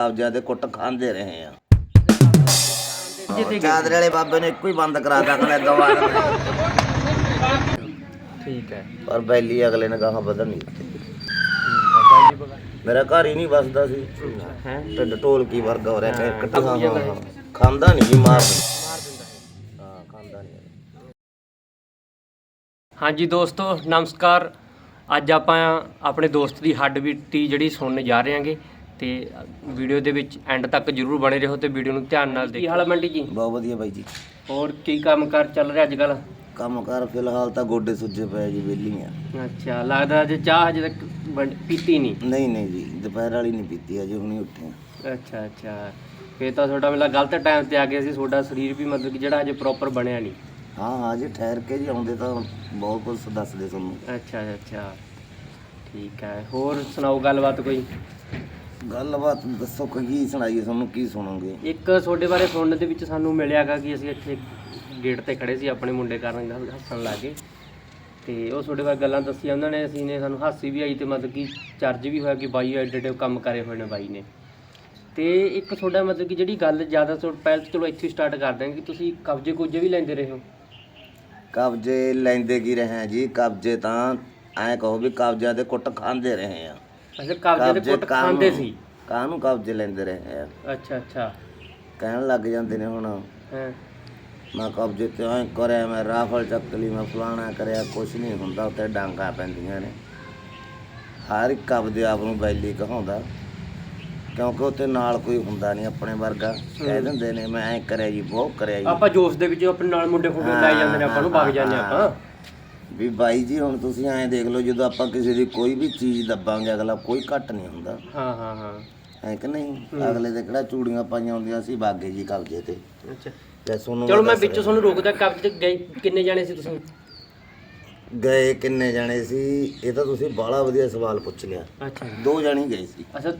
ਕਬਜ਼ਿਆਂ ਦੇ ਕੁੱਟ ਖਾਂਦੇ ਰਹੇ ਆ। ਚਾਦਰੇ ਵਾਲੇ ਬਾਬੇ ਨੇ ਇੱਕੋ ਹੀ ਬੰਦ ਕਰਾ ਤਾ ਅਗਲੇ ਦੁਬਾਰਾ ਠੀਕ ਹੈ। ਪਰ ਬੈਲੀ ਅਗਲੇ ਨੇ ਗਾਹਾਂ ਵਧਣ ਨਹੀਂ ਦਿੱਤੀ ਮੇਰਾ ਘਰ ਹੀ ਨਹੀਂ ਵੱਸਦਾ ਸੀ। ਹੈ? ਢਿੱਡ ਢੋਲਕੀ ਵਰਗਾ ਹੋ ਰਿਹਾ ਕਿ ਹਾਂ, ਕੱਟਾ ਖਾਂਦਾ ਨਹੀਂ ਜੀ ਮਾਰ ਹੈ। ਖਾਂਦਾ ਨਹੀਂ। ਹਾਂਜੀ ਦੋਸਤੋ ਨਮਸਕਾਰ। ਅੱਜ ਆਪਾਂ ਆਪਣੇ ਦੋਸਤ ਦੀ ਹੱਡ ਬੀਟੀ ਜਿਹੜੀ ਸੁਣਨ ਜਾ ਰਹੇ ਹਾਂਗੇ। ਤੇ ਵੀਡੀਓ ਦੇ ਵਿੱਚ ਐਂਡ ਤੱਕ ਜਰੂਰ ਬਣੇ ਰਹੋ ਤੇ ਵੀਡੀਓ ਨੂੰ ਧਿਆਨ ਨਾਲ ਦੇਖੋ। ਕੀ ਹਾਲ ਹੈ ਮੰਡੀ ਜੀ? ਬਹੁਤ ਵਧੀਆ ਬਾਈ ਜੀ। ਹੋਰ ਕੀ ਕੰਮ ਕਰ ਚੱਲ ਰਿਹਾ ਅੱਜ ਕੱਲ ਕੰਮ ਕਰ ਫਿਲਹਾਲ ਤਾਂ ਗੋਡੇ ਸੁੱਜੇ ਪਏ ਜੀ ਵਿਹਲੀ ਆ। ਅੱਛਾ ਲੱਗਦਾ ਜੇ ਚਾਹ ਹਜੇ ਤੱਕ ਪੀਤੀ ਨਹੀਂ? ਨਹੀਂ ਨਹੀਂ ਜੀ ਦੁਪਹਿਰ ਵਾਲੀ ਨਹੀਂ ਪੀਤੀ ਅਜੇ ਹੁਣੀ ਉੱਠੇ ਆ। ਅੱਛਾ ਅੱਛਾ। ਫੇਰ ਤਾਂ ਤੁਹਾਡਾ ਮੇਲਾ ਗਲਤ ਟਾਈਮ ਤੇ ਆ ਗਿਆ ਸੀ ਤੁਹਾਡਾ ਸਰੀਰ ਵੀ ਮਤਲਬ ਕਿ ਜਿਹੜਾ ਹਜੇ ਪ੍ਰੋਪਰ ਬਣਿਆ ਨਹੀਂ। ਹਾਂ ਹਾਂ ਜੀ ਠਹਿਰ ਕੇ ਜੀ ਆਉਂਦੇ ਤਾਂ ਬਹੁਤ ਕੁਝ ਦੱਸਦੇ ਤੁਹਾਨੂੰ ਅੱਛਾ ਅੱਛਾ। ਠੀਕ ਹੈ ਹੋਰ ਸੁਣਾਓ ਗੱਲਬਾਤ ਕੋਈ? ਗੱਲਬਾਤ ਦੱਸੋ ਕਿ ਕੀ ਸੁਣਾਈਏ ਤੁਹਾਨੂੰ ਕੀ ਸੁਣੋਗੇ? ਇੱਕ ਤੁਹਾਡੇ ਬਾਰੇ ਸੁਣਨ ਦੇ ਵਿੱਚ ਸਾਨੂੰ ਮਿਲਿਆਗਾ ਕਿ ਅਸੀਂ ਇੱਥੇ ਗੇਟ ਤੇ ਖੜੇ ਸੀ ਆਪਣੇ ਮੁੰਡੇ ਕਾਰਨ ਹੱਸਣ ਲੱਗੇ ਤੇ ਉਹ ਤੁਹਾਡੇ ਬਾਰੇ ਗੱਲਾਂ ਦੱਸੀਆਂ ਉਹਨਾਂ ਨੇ ਅਸੀਂ ਨੇ ਸਾਨੂੰ ਹਾਸੀ ਵੀ ਆਈ ਤੇ ਮਤਲਬ ਕਿ ਚਰਜ ਵੀ ਹੋਇਆ ਕਿ ਬਾਈ ਐਡੇ ਐਡੇ ਕੰਮ ਕਰੇ ਹੋਏ ਨੇ ਬਾਈ ਨੇ। ਤੇ ਇੱਕ ਤੁਹਾਡਾ ਮਤਲਬ ਕਿ ਜਿਹੜੀ ਗੱਲ ਜ਼ਿਆਦਾ ਤੋਂ ਪਹਿਲਾਂ ਚਲੋ ਇੱਥੇ ਸਟਾਰਟ ਕਰਦੇ ਹਾਂ ਕਿ ਤੁਸੀਂ ਕਬਜ਼ੇ ਕੁਬਜ਼ੇ ਵੀ ਲੈਂਦੇ ਰਹੇ ਹੋ? ਕਬਜ਼ੇ ਲੈਂਦੇ ਕੀ ਰਹੇ ਆ ਜੀ? ਕਬਜ਼ੇ ਤਾਂ ਐਂ ਕਹੋ ਵੀ ਕਬਜ਼ਿਆਂ ਦੇ ਕੁੱਟ ਖਾਂਦੇ ਰਹੇ ਆ। ਅੱਛਾ ਕਬਜ਼ੇ ਦੇ ਕੁੱਟ ਕਾਹਨੂੰ- ਖਾਂਦੇ ਸੀ? ਕਾਹਨੂੰ ਕਬਜ਼ੇ ਲੈਂਦੇ ਰਹੇ ਆ ਅੱਛਾ ਅੱਛਾ। ਕਹਿਣ ਲੱਗ ਜਾਂਦੇ ਨੇ ਹੁਣ। ਹਾਂ। ਮੈਂ ਕਬਜ਼ੇ ਤੇ ਐਂ ਕਰਿਆ ਮੈਂ ਰਾਫਲ ਚੱਕ ਲਈ ਮੈਂ ਫਲਾਣਾ ਕਰਿਆ ਕੁਛ ਨਹੀਂ ਹੁੰਦਾ ਉੱਤੇ ਡਾਂਗਾ ਪੈਂਦੀਆਂ ਨੇ। ਹਰ ਇੱਕ ਕਬਜ਼ੇ ਆਪ ਨੂੰ ਬੈਲੀ ਕਹਾਉਂਦਾ ਕਿਉਂਕਿ ਉੱਤੇ ਨਾਲ ਕੋਈ ਹੁੰਦਾ ਨਹੀਂ ਆਪਣੇ ਵਰਗਾ। ਕਹਿ ਦਿੰਦੇ ਨੇ ਮੈਂ ਐਂ ਕਰਿਆ ਜੀ ਬਹੁਤ ਕਰਿਆ ਜੀ। ਆਪਾਂ ਜੋਸ਼ ਦੇ ਵਿੱਚ ਆਪਣੇ ਨਾਲ ਮੁੰਡੇ ਫੋਟੋ ਲੈ ਜਾਂਦੇ ਨੇ ਆਪਾਂ ਨੂੰ ਵਗ ਜਾਂਦੇ ਆਪਾਂ। ਵੀ ਬਾਈ ਜੀ ਹੁਣ ਤੁਸੀਂ ਐਂ ਦੇਖ ਲਓ ਜਦੋਂ ਆਪਾਂ ਕਿਸੇ ਦੀ ਕੋਈ ਵੀ ਚੀਜ਼ ਦੱਬਾਂਗੇ ਅਗਲਾ ਕੋਈ ਘੱਟ ਨਹੀਂ ਹੁੰਦਾ। ਹਾਂ ਹਾਂ ਹਾਂ। ਐ ਕਿ ਨਹੀਂ? ਅਗਲੇ ਦੇ ਕਿਹੜਾ ਚੂੜੀਆਂ ਪਾਈਆਂ ਹੁੰਦੀਆਂ ਸੀ ਬਾਗੇ ਜੀ ਕਬਜ਼ੇ ਤੇ। ਅੱਛਾ। ਤੇ ਤੁਹਾਨੂੰ ਚਲੋ ਮੈਂ ਵਿੱਚੋਂ ਤੁਹਾਨੂੰ ਰੋਕਦਾ ਕਬਜ਼ੇ ਤੇ ਗਏ ਕਿੰਨੇ ਜਾਣੇ ਸੀ ਤੁਸੀਂ? ਗਏ ਕਿੰਨੇ ਜਾਣੇ ਸੀ? ਇਹ ਤਾਂ ਤੁਸੀਂ ਬਾਹਲਾ ਵਧੀਆ ਸਵਾਲ ਪੁੱਛ ਲਿਆ। ਅੱਛਾ। ਦੋ ਜਾਣੇ ਗਏ ਸੀ। ਅੱਛਾ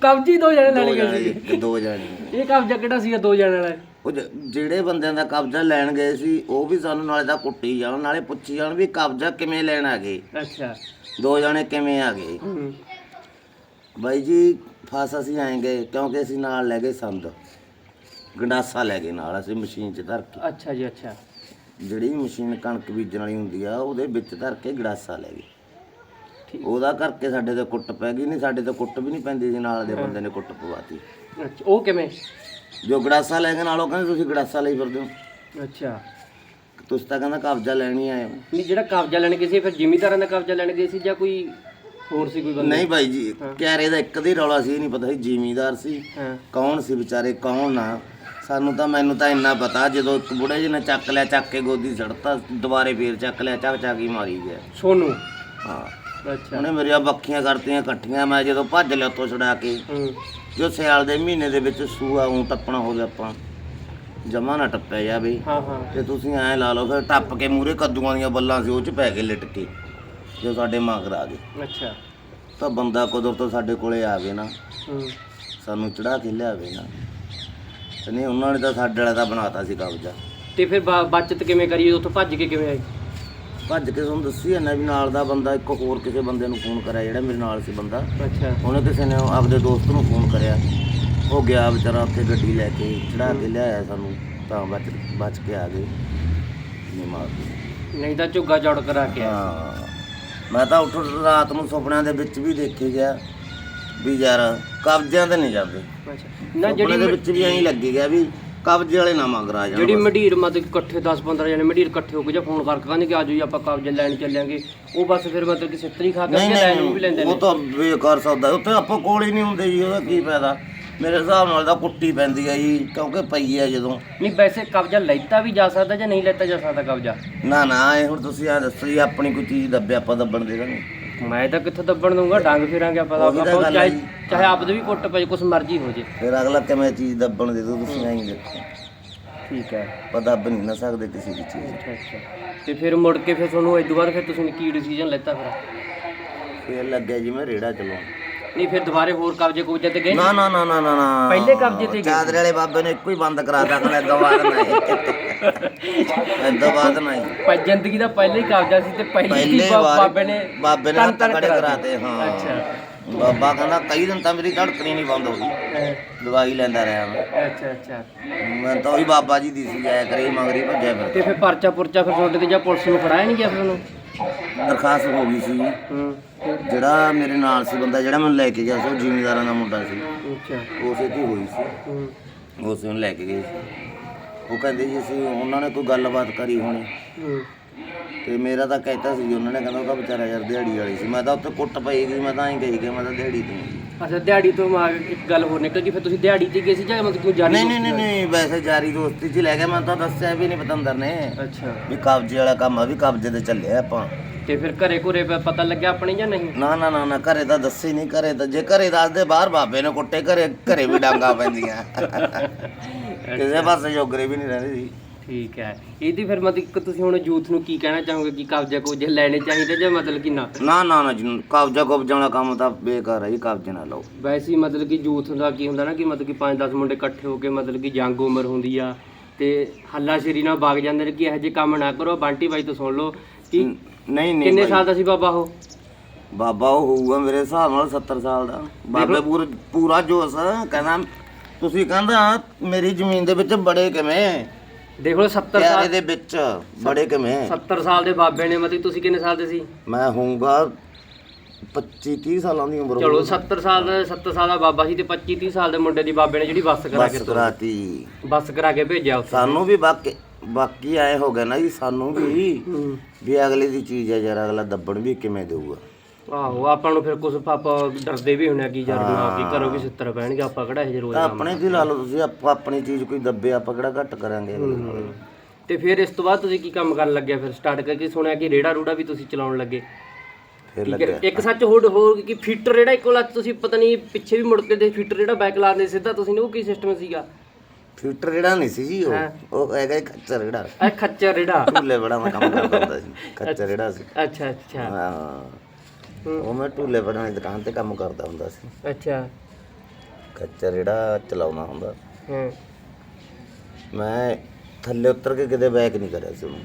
ਕਬਜ਼ੀ ਦੋ ਜਾਣੇ ਲੈਣ ਗਏ ਸੀ। ਦੋ ਜਾਣੇ। ਇਹ ਕਬਜ਼ਾ ਕਿਹੜਾ ਸੀਗਾ ਦੋ ਜਾਣੇ ਵਾਲਾ? ਉਹ ਜ- ਜਿਹੜੇ ਬੰਦਿਆਂ ਦਾ ਕਬਜ਼ਾ ਲੈਣ ਗਏ ਸੀ ਉਹ ਵੀ ਸਾਨੂੰ ਨਾਲੇ ਤਾਂ ਕੁੱਟੀ ਜਾਣ ਨਾਲੇ ਪੁੱਛੀ ਜਾਣ ਵੀ ਕਬਜ਼ਾ ਕਿਵੇਂ ਲੈਣ ਆ ਗਏ। ਅੱਛਾ। ਦੋ ਜਾਣੇ ਕਿਵੇਂ ਆ ਗਏ। ਹੂੰ। ਬਾਈ ਜੀ ਫਸ ਅਸੀਂ ਆਏ ਗਏ ਕਿਉਂਕਿ ਅਸੀਂ ਨਾਲ ਲੈ ਗਏ ਸੰਦ। ਗੰਡਾਸਾ ਲੈ ਗਏ ਨਾਲ ਅਸੀਂ ਮਸ਼ੀਨ 'ਚ ਧਰ ਕੇ। ਅੱਛਾ ਜੀ ਅੱਛਾ। ਜਿਹੜੀ ਮਸ਼ੀਨ ਕਣਕ ਬੀਜਣ ਵਾਲੀ ਹੁੰਦੀ ਆ ਉਹਦੇ ਵਿੱਚ ਧਰ ਕੇ ਗੜਾਸਾ ਲੈ ਗਏ। ਠੀਕ। ਉਹਦਾ ਕਰਕੇ ਸਾਡੇ ਤੇ ਕੁੱਟ ਪੈ ਗਈ ਨਹੀਂ ਸਾਡੇ ਤੇ ਕੁੱਟ ਵੀ ਨਹੀਂ ਪੈਂਦੀ ਸੀ ਨਾਲ ਦੇ ਬੰਦੇ ਨੇ ਕੁੱਟ ਪਵਾਤੀ ਅੱਛਾ ਉਹ ਕਿਵੇਂ? ਜੋ ਗੜਾਸਾ ਲੈ ਕੇ ਨਾਲੋਂ ਕਹਿੰਦੇ ਤੁਸੀਂ ਗੜਾਸਾ ਲਈ ਫਿਰਦੇ ਹੋ। ਅੱਛਾ। ਤੁਸੀਂ ਤਾਂ ਕਹਿੰਦਾ ਕਬਜ਼ਾ ਲੈਣੀ ਆਏ ਹੋ। ਨਹੀਂ ਜਿਹੜਾ ਕਬਜ਼ਾ ਲੈਣ ਗਏ ਸੀ ਫਿਰ ਜ਼ਿਮੀਦਾਰਾਂ ਦਾ ਕਬਜ਼ਾ ਲੈਣ ਗਏ ਸੀ ਜਾਂ ਕੋਈ ਹੋਰ ਸੀ ਕੋਈ ਬੰਦਾ? ਨਹੀਂ ਭਾਈ ਜੀ ਕਿਆਰੇ ਦਾ ਇੱਕ ਦੀ ਰੌਲਾ ਸੀ ਨਹੀਂ ਪਤਾ ਸੀ ਜ਼ਿਮੀਦਾਰ ਸੀ ਹਾਂ। ਕੌਣ ਸੀ ਵਿਚਾਰੇ ਕੌਣ ਨਾ। ਸਾਨੂੰ ਤਾਂ ਮੈਨੂੰ ਤਾਂ ਇੰਨਾ ਪਤਾ ਜਦੋਂ ਇੱਕ ਬੁੜੇ ਜੀ ਨੇ ਚੱਕ ਲਿਆ ਚੱਕ ਕੇ ਗੋਦੀ ਸੜਤਾ ਦੁਬਾਰੇ ਫੇਰ ਚੱਕ ਲਿਆ ਚੱਕ ਚੱਕ ਹੀ ਮਾਰੀ ਗਿਆ। ਸੋਨੂੰ? ਹਾਂ। ਅੱਛਾ। ਉਹਨੇ ਮੇਰੀਆਂ ਬੱਖੀਆਂ ਕਰਤੀਆਂ ਇਕੱਠੀਆਂ ਮੈਂ ਜਦੋਂ ਭੱਜ ਲਿਆ ਉੱਥੋਂ ਛੁਡਾ ਕੇ। ਹੂੰ। ਜੋ ਸਿਆਲ ਦੇ ਮਹੀਨੇ ਦੇ ਵਿੱਚ ਸੂਆ ਉਂ ਟੱਪਣਾ ਹੋਵੇ ਆਪਾਂ ਜਮਾ ਨਾ ਟੱਪਿਆ ਜਾਵੇ ਹਾਂ ਹਾਂ। ਤੇ ਤੁਸੀਂ ਐਂ ਲਾ ਲਓ ਫਿਰ ਟੱਪ ਕੇ ਮੂਰੇ ਕੱਦੂਆਂ ਦੀਆਂ ਬੱਲਾਂ ਸੀ ਉਹ ਚ ਪੈ ਕੇ ਲਿਟ ਕੇ ਜੋ ਸਾਡੇ ਮਗਰ ਆ ਗਏ। ਅੱਛਾ। ਤਾਂ ਬੰਦਾ ਕੁਦਰਤੋਂ ਸਾਡੇ ਕੋਲੇ ਆ ਗਏ ਨਾ। ਹੂੰ। ਸਾਨੂੰ ਚੜਾ ਕੇ ਲਿਆਵੇ ਨਾ। ਤੇ ਨਹੀਂ ਉਹਨਾਂ ਨੇ ਤਾਂ ਸਾਡੇ ਵਾਲਾ ਤਾਂ ਬਣਾਤਾ ਸੀ ਕਬਜ਼ਾ। ਤੇ ਫਿਰ ਬ- ਬਚਤ ਕਿਵੇਂ ਕਰੀਏ? ਉੱਥੋਂ ਭੱਜ ਕੇ ਕਿਵੇਂ ਆਏ? ਭੱਜ ਕੇ ਤੁਹਾਨੂੰ ਦੱਸੀ ਜਾਂਦਾ ਵੀ ਨਾਲ ਦਾ ਬੰਦਾ ਇੱਕ ਹੋਰ ਕਿਸੇ ਬੰਦੇ ਨੂੰ ਫੋਨ ਕਰਿਆ ਜਿਹੜਾ ਮੇਰੇ ਨਾਲ ਸੀ ਬੰਦਾ। ਅੱਛਾ। ਉਹਨੇ ਕਿਸੇ ਨੇ ਆਪਦੇ ਦੋਸਤ ਨੂੰ ਫੋਨ ਕਰਿਆ। ਉਹ ਗਿਆ ਵਿਚਾਰਾ ਉੱਥੇ ਗੱਡੀ ਲੈ ਕੇ ਚੜਾ ਕੇ ਲਿਆਇਆ ਸਾਨੂੰ ਤਾਂ ਬਚ ਬਚ ਕੇ ਆ ਗਏ। ਨਹੀਂ ਮਾਰ ਗਏ। ਨਹੀਂ ਤਾਂ ਝੁੱਗਾ ਚੌੜ ਕਰਾ ਕੇ। ਹਾਂ। ਮੈਂ ਤਾਂ ਉੱਠ ਰਾਤ ਨੂੰ ਸੁਪਨਿਆਂ ਦੇ ਵਿੱਚ ਵੀ ਦੇਖੀ ਗਿਆ ਵੀ ਯਾਰ ਕਬਜ਼ਿਆਂ ਤੇ ਨਹੀਂ ਜਾਂਦੇ। ਅੱਛਾ। ਨਾ ਸੁਪਨੇ ਜਿਹੜੀ ਦੇ ਵਿੱਚ ਵੀ ਐਂ ਲੱਗੀ ਗਿਆ ਵੀ ਕਬਜ਼ੇ ਵਾਲੇ ਨਾ ਮਗਰ ਆ ਜਾਣ ਜਿਹੜੀ ਬਸ। ਮਢੀਰ ਮਤਲਬ ਇਕੱਠੇ 10 15 ਜਣੇ ਮਢੀਰ ਇਕੱਠੇ ਹੋ ਕੇ ਜਾਂ ਫੋਨ ਕਰਕੇ ਕਹਿੰਦੇ ਕਿ ਆਜੋ ਜੀ ਆਪਾਂ ਕਬਜ਼ਾ ਲੈਣ ਚੱਲਾਂਗੇ ਉਹ ਬਸ ਫਿਰ ਮਤਲਬ ਕਿ ਸਿੱਤਰੀ ਖਾ ਕੇ ਨਹੀਂ ਲੈਣ ਨੂੰ ਵੀ ਨਹੀਂ ਲੈਂਦੇ ਉਹ ਨੇ ਤਾਂ ਬੇਕਾਰ ਸੌਦਾ ਉੱਥੇ ਆਪਾਂ ਕੋਲ ਹੀ ਨਹੀਂ ਹੁੰਦੇ ਜੀ ਉਹਦਾ ਕੀ ਫਾਇਦਾ? ਮੇਰੇ ਹਿਸਾਬ ਨਾਲ ਤਾਂ ਕੁੱਟੀ ਪੈਂਦੀ ਆ ਜੀ ਕਿਉਂਕਿ ਪਈ ਆ ਜਦੋਂ। ਨਹੀਂ ਵੈਸੇ ਕਬਜ਼ਾ ਲੈਤਾ ਵੀ ਜਾ ਸਕਦਾ ਜਾਂ ਨਹੀਂ ਲੈਤਾ ਜਾ ਸਕਦਾ ਕਬਜ਼ਾ? ਨਾ ਨਾ ਇਹ ਹੁਣ ਤੁਸੀਂ ਆ ਦੱਸੋ ਜੀ ਆਪਣੀ ਕੋਈ ਚੀਜ਼ ਦੱਬੇ ਆਪਾਂ ਦੱਬਣ ਦੇ ਦਾਂਗੇ। ਮੈਂ ਤਾਂ ਕਿੱਥੋਂ ਦੱਬਣ ਦੂੰਗਾ ਡੰਗ ਫੇਰਾਂਗੇ ਆਪਾਂ ਤਾਂ ਉਹੀ ਤਾਂ ਆਪਾਂ ਗੱਲ ਹੈ ਚਾਹੇ ਜੀ। ਚਾਹੇ ਆਪਦੇ ਵੀ ਕੁੱਟ ਪਏ ਕੁਛ ਮਰਜ਼ੀ ਹੋ ਜੇ। ਫਿਰ ਅਗਲਾ ਕਿਵੇਂ ਚੀਜ਼ ਦੱਬਣ ਦੇ ਦੋ ਤੁਸੀਂ ਐਂ ਦੇਖੋ। ਠੀਕ ਹੈ। ਆਪਾਂ ਦੱਬ ਨਹੀਂ ਨਾ ਸਕਦੇ ਕਿਸੇ ਦੀ ਚੀਜ਼ ਅੱਛਾ ਅੱਛਾ। ਤੇ ਫਿਰ ਮੁੜ ਕੇ ਫਿਰ ਤੁਹਾਨੂੰ ਇਸ ਤੋਂ ਬਾਅਦ ਫਿਰ ਤੁਸੀਂ ਕੀ ਡਿਸੀਜਨ ਲੈਤਾ ਫਿਰ? ਫਿਰ ਲੱਗਿਆ ਜੀ ਮੈਂ ਰੇੜਾ ਚਲਾਉਣ। ਨਹੀਂ ਫਿਰ ਦੁਬਾਰੇ ਹੋਰ ਕਬਜ਼ੇ ਕੁਬਜ਼ੇ ਤੇ ਗਏ? ਨਾ ਨਾ ਨਾ ਨਾ ਨਾ ਨਾ। ਪਹਿਲੇ ਕਬਜ਼ੇ ਤੇ ਗਏ। ਚਾਦਰੇ ਵਾਲੇ ਬਾਬੇ ਨੇ ਇੱਕੋ ਹੀ ਬੰਦ ਕਰਾ ਤਾ ਕਹਿੰਦਾ ਦੁਬਾਰਾ ਨਹੀਂ ਦੁਬਾਰਾ ਨਹੀਂ ਪਰ ਜ਼ਿੰਦਗੀ ਦਾ ਪਹਿਲਾ ਹੀ ਕਬਜ਼ਾ ਸੀ ਤੇ ਪਹਿਲੀ ਹੀ ਬਾਬੇ ਨੇ ਬਾਬੇ ਨੇ ਹੱਥ ਖੜੇ ਕਰਾ ਕਰਾਤੇ ਹਾਂ। ਅੱਛਾ। ਬਾਬਾ ਕਹਿੰਦਾ ਕਈ ਦਿਨ ਤਾਂ ਮੇਰੀ ਧੜਕਣੀ ਨਹੀਂ ਬੰਦ ਹੋਈ ਦਵਾਈ ਲੈਂਦਾ ਰਿਹਾ ਮੈਂ। ਅੱਛਾ ਅੱਛਾ। ਮੈਂ ਤਾਂ ਉਹੀ ਬਾਬਾ ਜੀ ਦੀ ਸੀ ਜਾਇਆ ਕਰੇ ਮਗਰੀ ਭੱਜਿਆ ਫਿਰ ਤੇ ਫਿਰ ਪਰਚਾ ਪੁਰਚਾ ਫਿਰ ਤੁਹਾਡੇ ਤੇ ਜਾਂ ਪੁਲਿਸ ਨੂੰ ਫੜਾਇਆ ਨਹੀਂ ਗਿਆ ਫਿਰ ਉਹਨੂੰ? ਦਰਖਾਸਤ ਹੋ ਗਈ ਸੀ। ਹੂੰ। ਜਿਹੜਾ ਮੇਰੇ ਨਾਲ ਸੀ ਬੰਦਾ ਜਿਹੜਾ ਮੈਨੂੰ ਲੈ ਕੇ ਗਿਆ ਸੀ ਉਹ ਜ਼ਿਮੀਂਦਾਰਾਂ ਦਾ ਮੁੰਡਾ ਸੀ। ਅੱਛਾ। ਉਸੇ ਦੀ ਹੋਈ ਸੀ। ਹੂੰ। ਉਸੇ ਨੂੰ ਲੈ ਕੇ ਗਏ ਸੀ। ਉਹ ਕਹਿੰਦੇ ਜੀ ਅਸੀਂ ਉਹਨਾਂ ਨੇ ਕੋਈ ਗੱਲਬਾਤ ਕਰੀ ਹੋਣੀ। ਹੂੰ। ਤੇ ਮੇਰਾ ਤਾਂ ਕਹਿਤਾ ਸੀ ਜੀ, ਉਹਨਾਂ ਨੇ ਕਹਿੰਦਾ ਉਹਦਾ ਵਿਚਾਰਾ ਯਾਰ ਦਿਹਾੜੀ ਵਾਲੀ ਸੀ। ਮੈਂ ਤਾਂ ਉੱਥੇ ਕੁੱਟ ਪਈ ਗਈ ਮੈਂ ਤਾਂ ਐਂ ਕਹੀ ਗਿਆ ਮੈਂ ਤਾਂ ਦਿਹਾੜੀ ਤੇ ਹਾਂ। ਅੱਛਾ ਦਿਹਾੜੀ ਤੋਂ ਮਾ ਇੱਕ ਗੱਲ ਹੋਰ ਨਿਕਲ ਗਈ ਫਿਰ ਤੁਸੀਂ ਦਿਹਾੜੀ ਤੇ ਗਏ ਸੀ ਜਾਂ ਮਤਲਬ ਕੋਈ ਜਾਣੀ ਨਹੀਂ ਨਹੀਂ ਨਹੀਂ ਨਹੀਂ ਵੈਸੇ ਜਾਰੀ ਦੋਸਤੀ ਚ ਹੀ ਲੈ ਗਿਆ ਮੈਂ ਤਾਂ ਦੱਸਿਆ ਵੀ ਨਹੀਂ ਪਤੰਦਰ ਨੇ। ਅੱਛਾ। ਵੀ ਕਬਜ਼ੇ ਵਾਲਾ ਕੰਮ ਆ ਵੀ ਕਬਜ਼ੇ ਤੇ ਚੱਲਿਆ ਆਪਾਂ। ਤੇ ਫਿਰ ਘਰੇ ਘੁਰੇ ਪਤਾ ਲੱਗਿਆ ਆਪਣੇ ਜਾਂ ਨਹੀਂ? ਨਾ ਨਾ ਨਾ ਨਾ ਘਰੇ ਤਾਂ ਦੱਸੇ ਨਹੀਂ ਘਰੇ ਤਾਂ ਜੇ ਘਰੇ ਦੱਸਦੇ ਬਾਹਰ ਬਾਬੇ ਨੇ ਕੁੱਟੇ ਘਰੇ ਘਰੇ ਵੀ ਡਾਂਗਾ ਪੈਂਦੀਆਂ। ਕਿਸੇ ਪਾਸੇ ਜੋਗਰੇ ਵੀ ਨਹੀਂ ਰਹਿੰਦੇ ਸੀ। ਠੀਕ ਹੈ। ਇਹਦੀ ਫਿਰ ਮਤਲਬ ਕਿ ਤੁਸੀਂ ਹੁਣ ਯੂਥ ਨੂੰ ਕੀ ਕਹਿਣਾ ਚਾਹੋਗੇ ਕਿ ਕਬਜ਼ਾ ਕੁਬਜ਼ੇ ਲੈਣੇ ਚਾਹੀਦੇ ਜਾਂ ਮਤਲਬ ਕਿ ਨਾ? ਨਾ ਨਾ ਨਾ ਜੀ, ਕਬਜ਼ਾ ਕਬਜ਼ਾ ਵਾਲਾ ਕੰਮ ਤਾਂ ਬੇਕਾਰ ਹੈ ਜੀ ਕਬਜ਼ੇ ਨਾ ਲਓ। ਵੈਸੇ ਹੀ ਮਤਲਬ ਕਿ ਯੂਥ ਦਾ ਕੀ ਹੁੰਦਾ ਨਾ ਕਿ ਮਤਲਬ ਕਿ 5-10 ਮੁੰਡੇ ਇਕੱਠੇ ਹੋ ਕੇ ਮਤਲਬ ਕਿ ਜੰਗ ਉਮਰ ਹੁੰਦੀ ਆ ਤੇ ਹੱਲਾਸ਼ੇਰੀ ਨਾਲ ਵਗ ਜਾਂਦੇ ਨੇ ਕਿ ਇਹੋ ਜਿਹੇ ਕੰਮ ਨਾ ਕਰੋ ਬੰਟੀ ਬਾਈ ਤੋਂ ਸੁਣ ਲਓ ਕਿ ਨਹੀਂ ਨਹੀਂ ਕਿੰਨੇ। ਸਾਲ ਦਾ ਸੀ ਬਾਬਾ ਉਹ? ਬਾਬਾ ਉਹ ਹੋਊਗਾ ਮੇਰੇ ਹਿਸਾਬ ਨਾਲ 70 ਸਾਲ ਦਾ। ਬਾਬੇ ਪੂਰਾ ਪੂਰਾ ਜੋਸ਼ ਕਹਿੰਦਾ ਤੁਸੀਂ ਕਹਿੰਦਾ ਮੇਰੀ ਜ਼ਮੀਨ ਦੇ ਵਿੱਚ ਬੜੇ ਕਿਵੇਂ? ਦੇਖ ਲਓ 70 ਪਿਆਰੇ ਸਾਲ ਦੇ ਵਿੱਚ ਬੜੇ ਕਿਵੇਂ? 70 ਸਾਲ ਦੇ ਬਾਬੇ ਨੇ ਮਤਲਬ ਤੁਸੀਂ ਕਿੰਨੇ ਸਾਲ ਦੇ ਸੀ? ਮੈਂ ਹੋਊਗਾ 25 30 ਸਾਲਾਂ ਦੀ ਉਮਰ ਚਲੋ 70 ਸਾਲ ਦਾ 70 ਸਾਲ ਦਾ ਬਾਬਾ ਸੀ ਤੇ 25 30 ਸਾਲ ਦੇ ਮੁੰਡੇ ਦੀ ਬਾਬੇ ਨੇ ਜਿਹੜੀ ਬੱਸ ਕਰਾ ਕੇ ਬਸ ਕਰਾਤੀ। ਬੱਸ ਕਰਾ ਕੇ ਭੇਜਿਆ ਉੱਥੇ। ਸਾਨੂੰ ਵੀ ਬਾਕੀ ਬਾਕੀ ਆਏ ਹੋ ਗਏ ਨਾ ਜੀ ਸਾਨੂੰ ਵੀ। ਹੂੰ। ਵੀ ਅਗਲੇ ਦੀ ਚੀਜ਼ ਹੈ ਯਾਰ ਅਗਲਾ ਦੱਬਣ ਵੀ ਕਿਵੇਂ ਦੇਊਗਾ? ਆਹੋ ਆਪਾਂ ਨੂੰ ਫਿਰ ਕੁਝ ਪਾਪਾ ਡਰਦੇ ਵੀ ਹੁੰਨੇ ਆ ਕਿ ਯਾਰ ਨਾ ਕੀ ਕਰੋ ਵੀ 70 ਪੈਣਗੇ ਆਪਾਂ ਕਿਹੜਾ ਇਹ ਰੋਜ਼ ਆਪਣੇ ਕੀ ਲਾ ਲਓ ਤੁਸੀਂ ਆਪਾਂ ਆਪਣੀ ਚੀਜ਼ ਕੋਈ ਦੱਬੇ ਆਪਾਂ ਕਿਹੜਾ ਘੱਟ ਕਰਾਂਗੇ ਅਗਲੇ ਨਾਲ। ਤੇ ਫਿਰ ਇਸ ਤੋਂ ਬਾਅਦ ਤੁਸੀਂ ਕੀ ਕੰਮ ਕਰਨ ਲੱਗਿਆ ਫਿਰ? ਸਟਾਰਟ ਕਰਕੇ ਸੁਣਿਆ ਕਿ ਰੇੜਾ ਰੂੜਾ ਵੀ ਤੁਸੀਂ ਚਲਾਉਣ ਲੱਗੇ? ਫਿਰ ਠੀਕ ਲੱਗਿਆ। ਹੈ ਇੱਕ ਸੱਚ ਹੋਰ ਹੋਰ ਕਿ ਫੀਟਰ ਰੇੜਾ ਇੱਕੋ ਲੱਤ ਤੁਸੀਂ ਪਤਾ ਨਹੀਂ ਪਿੱਛੇ ਵੀ ਮੁੜ ਕੇ ਦੇ ਫੀਟਰ ਰੇੜਾ ਬੈਕ ਲਾਉਂਦੇ ਸਿੱਧਾ ਤੁਸੀਂ ਨੇ ਉਹ ਕੀ ਸਿਸਟਮ ਸੀਗਾ? ਫਿਲਟਰ ਜਿਹੜਾ ਨਹੀਂ ਸੀ ਜੀ ਹਾਂ। ਉਹ ਉਹ ਹੈਗਾ ਇੱਕ ਖੱਚਰ ਜਿਹੜਾ ਇਹ ਖੱਚਰ ਰੇੜਾ। ਢੂਲੇ ਬੜਾ ਮੈਂ ਕੰਮ ਕਰਦਾ ਹੁੰਦਾ ਸੀ। ਖੱਚਰ ਜਿਹੜਾ ਸੀ। ਅੱਛਾ ਅੱਛਾ। ਹੂੰ। ਉਹ ਮੈਂ ਢੂਲੇ ਬੜਾਂ ਦੀ ਦੁਕਾਨ ਤੇ ਕੰਮ ਕਰਦਾ ਹੁੰਦਾ ਸੀ। ਅੱਛਾ। ਖੱਚਰ ਜਿਹੜਾ ਚਲਾਉਣਾ ਹੁੰਦਾ। ਹਾਂ। ਮੈਂ ਥੱਲੇ ਉਤਰ ਕੇ ਕਿਤੇ ਬੈਕ ਨਹੀਂ ਕਰਿਆ ਸੀ ਉਹਨੂੰ।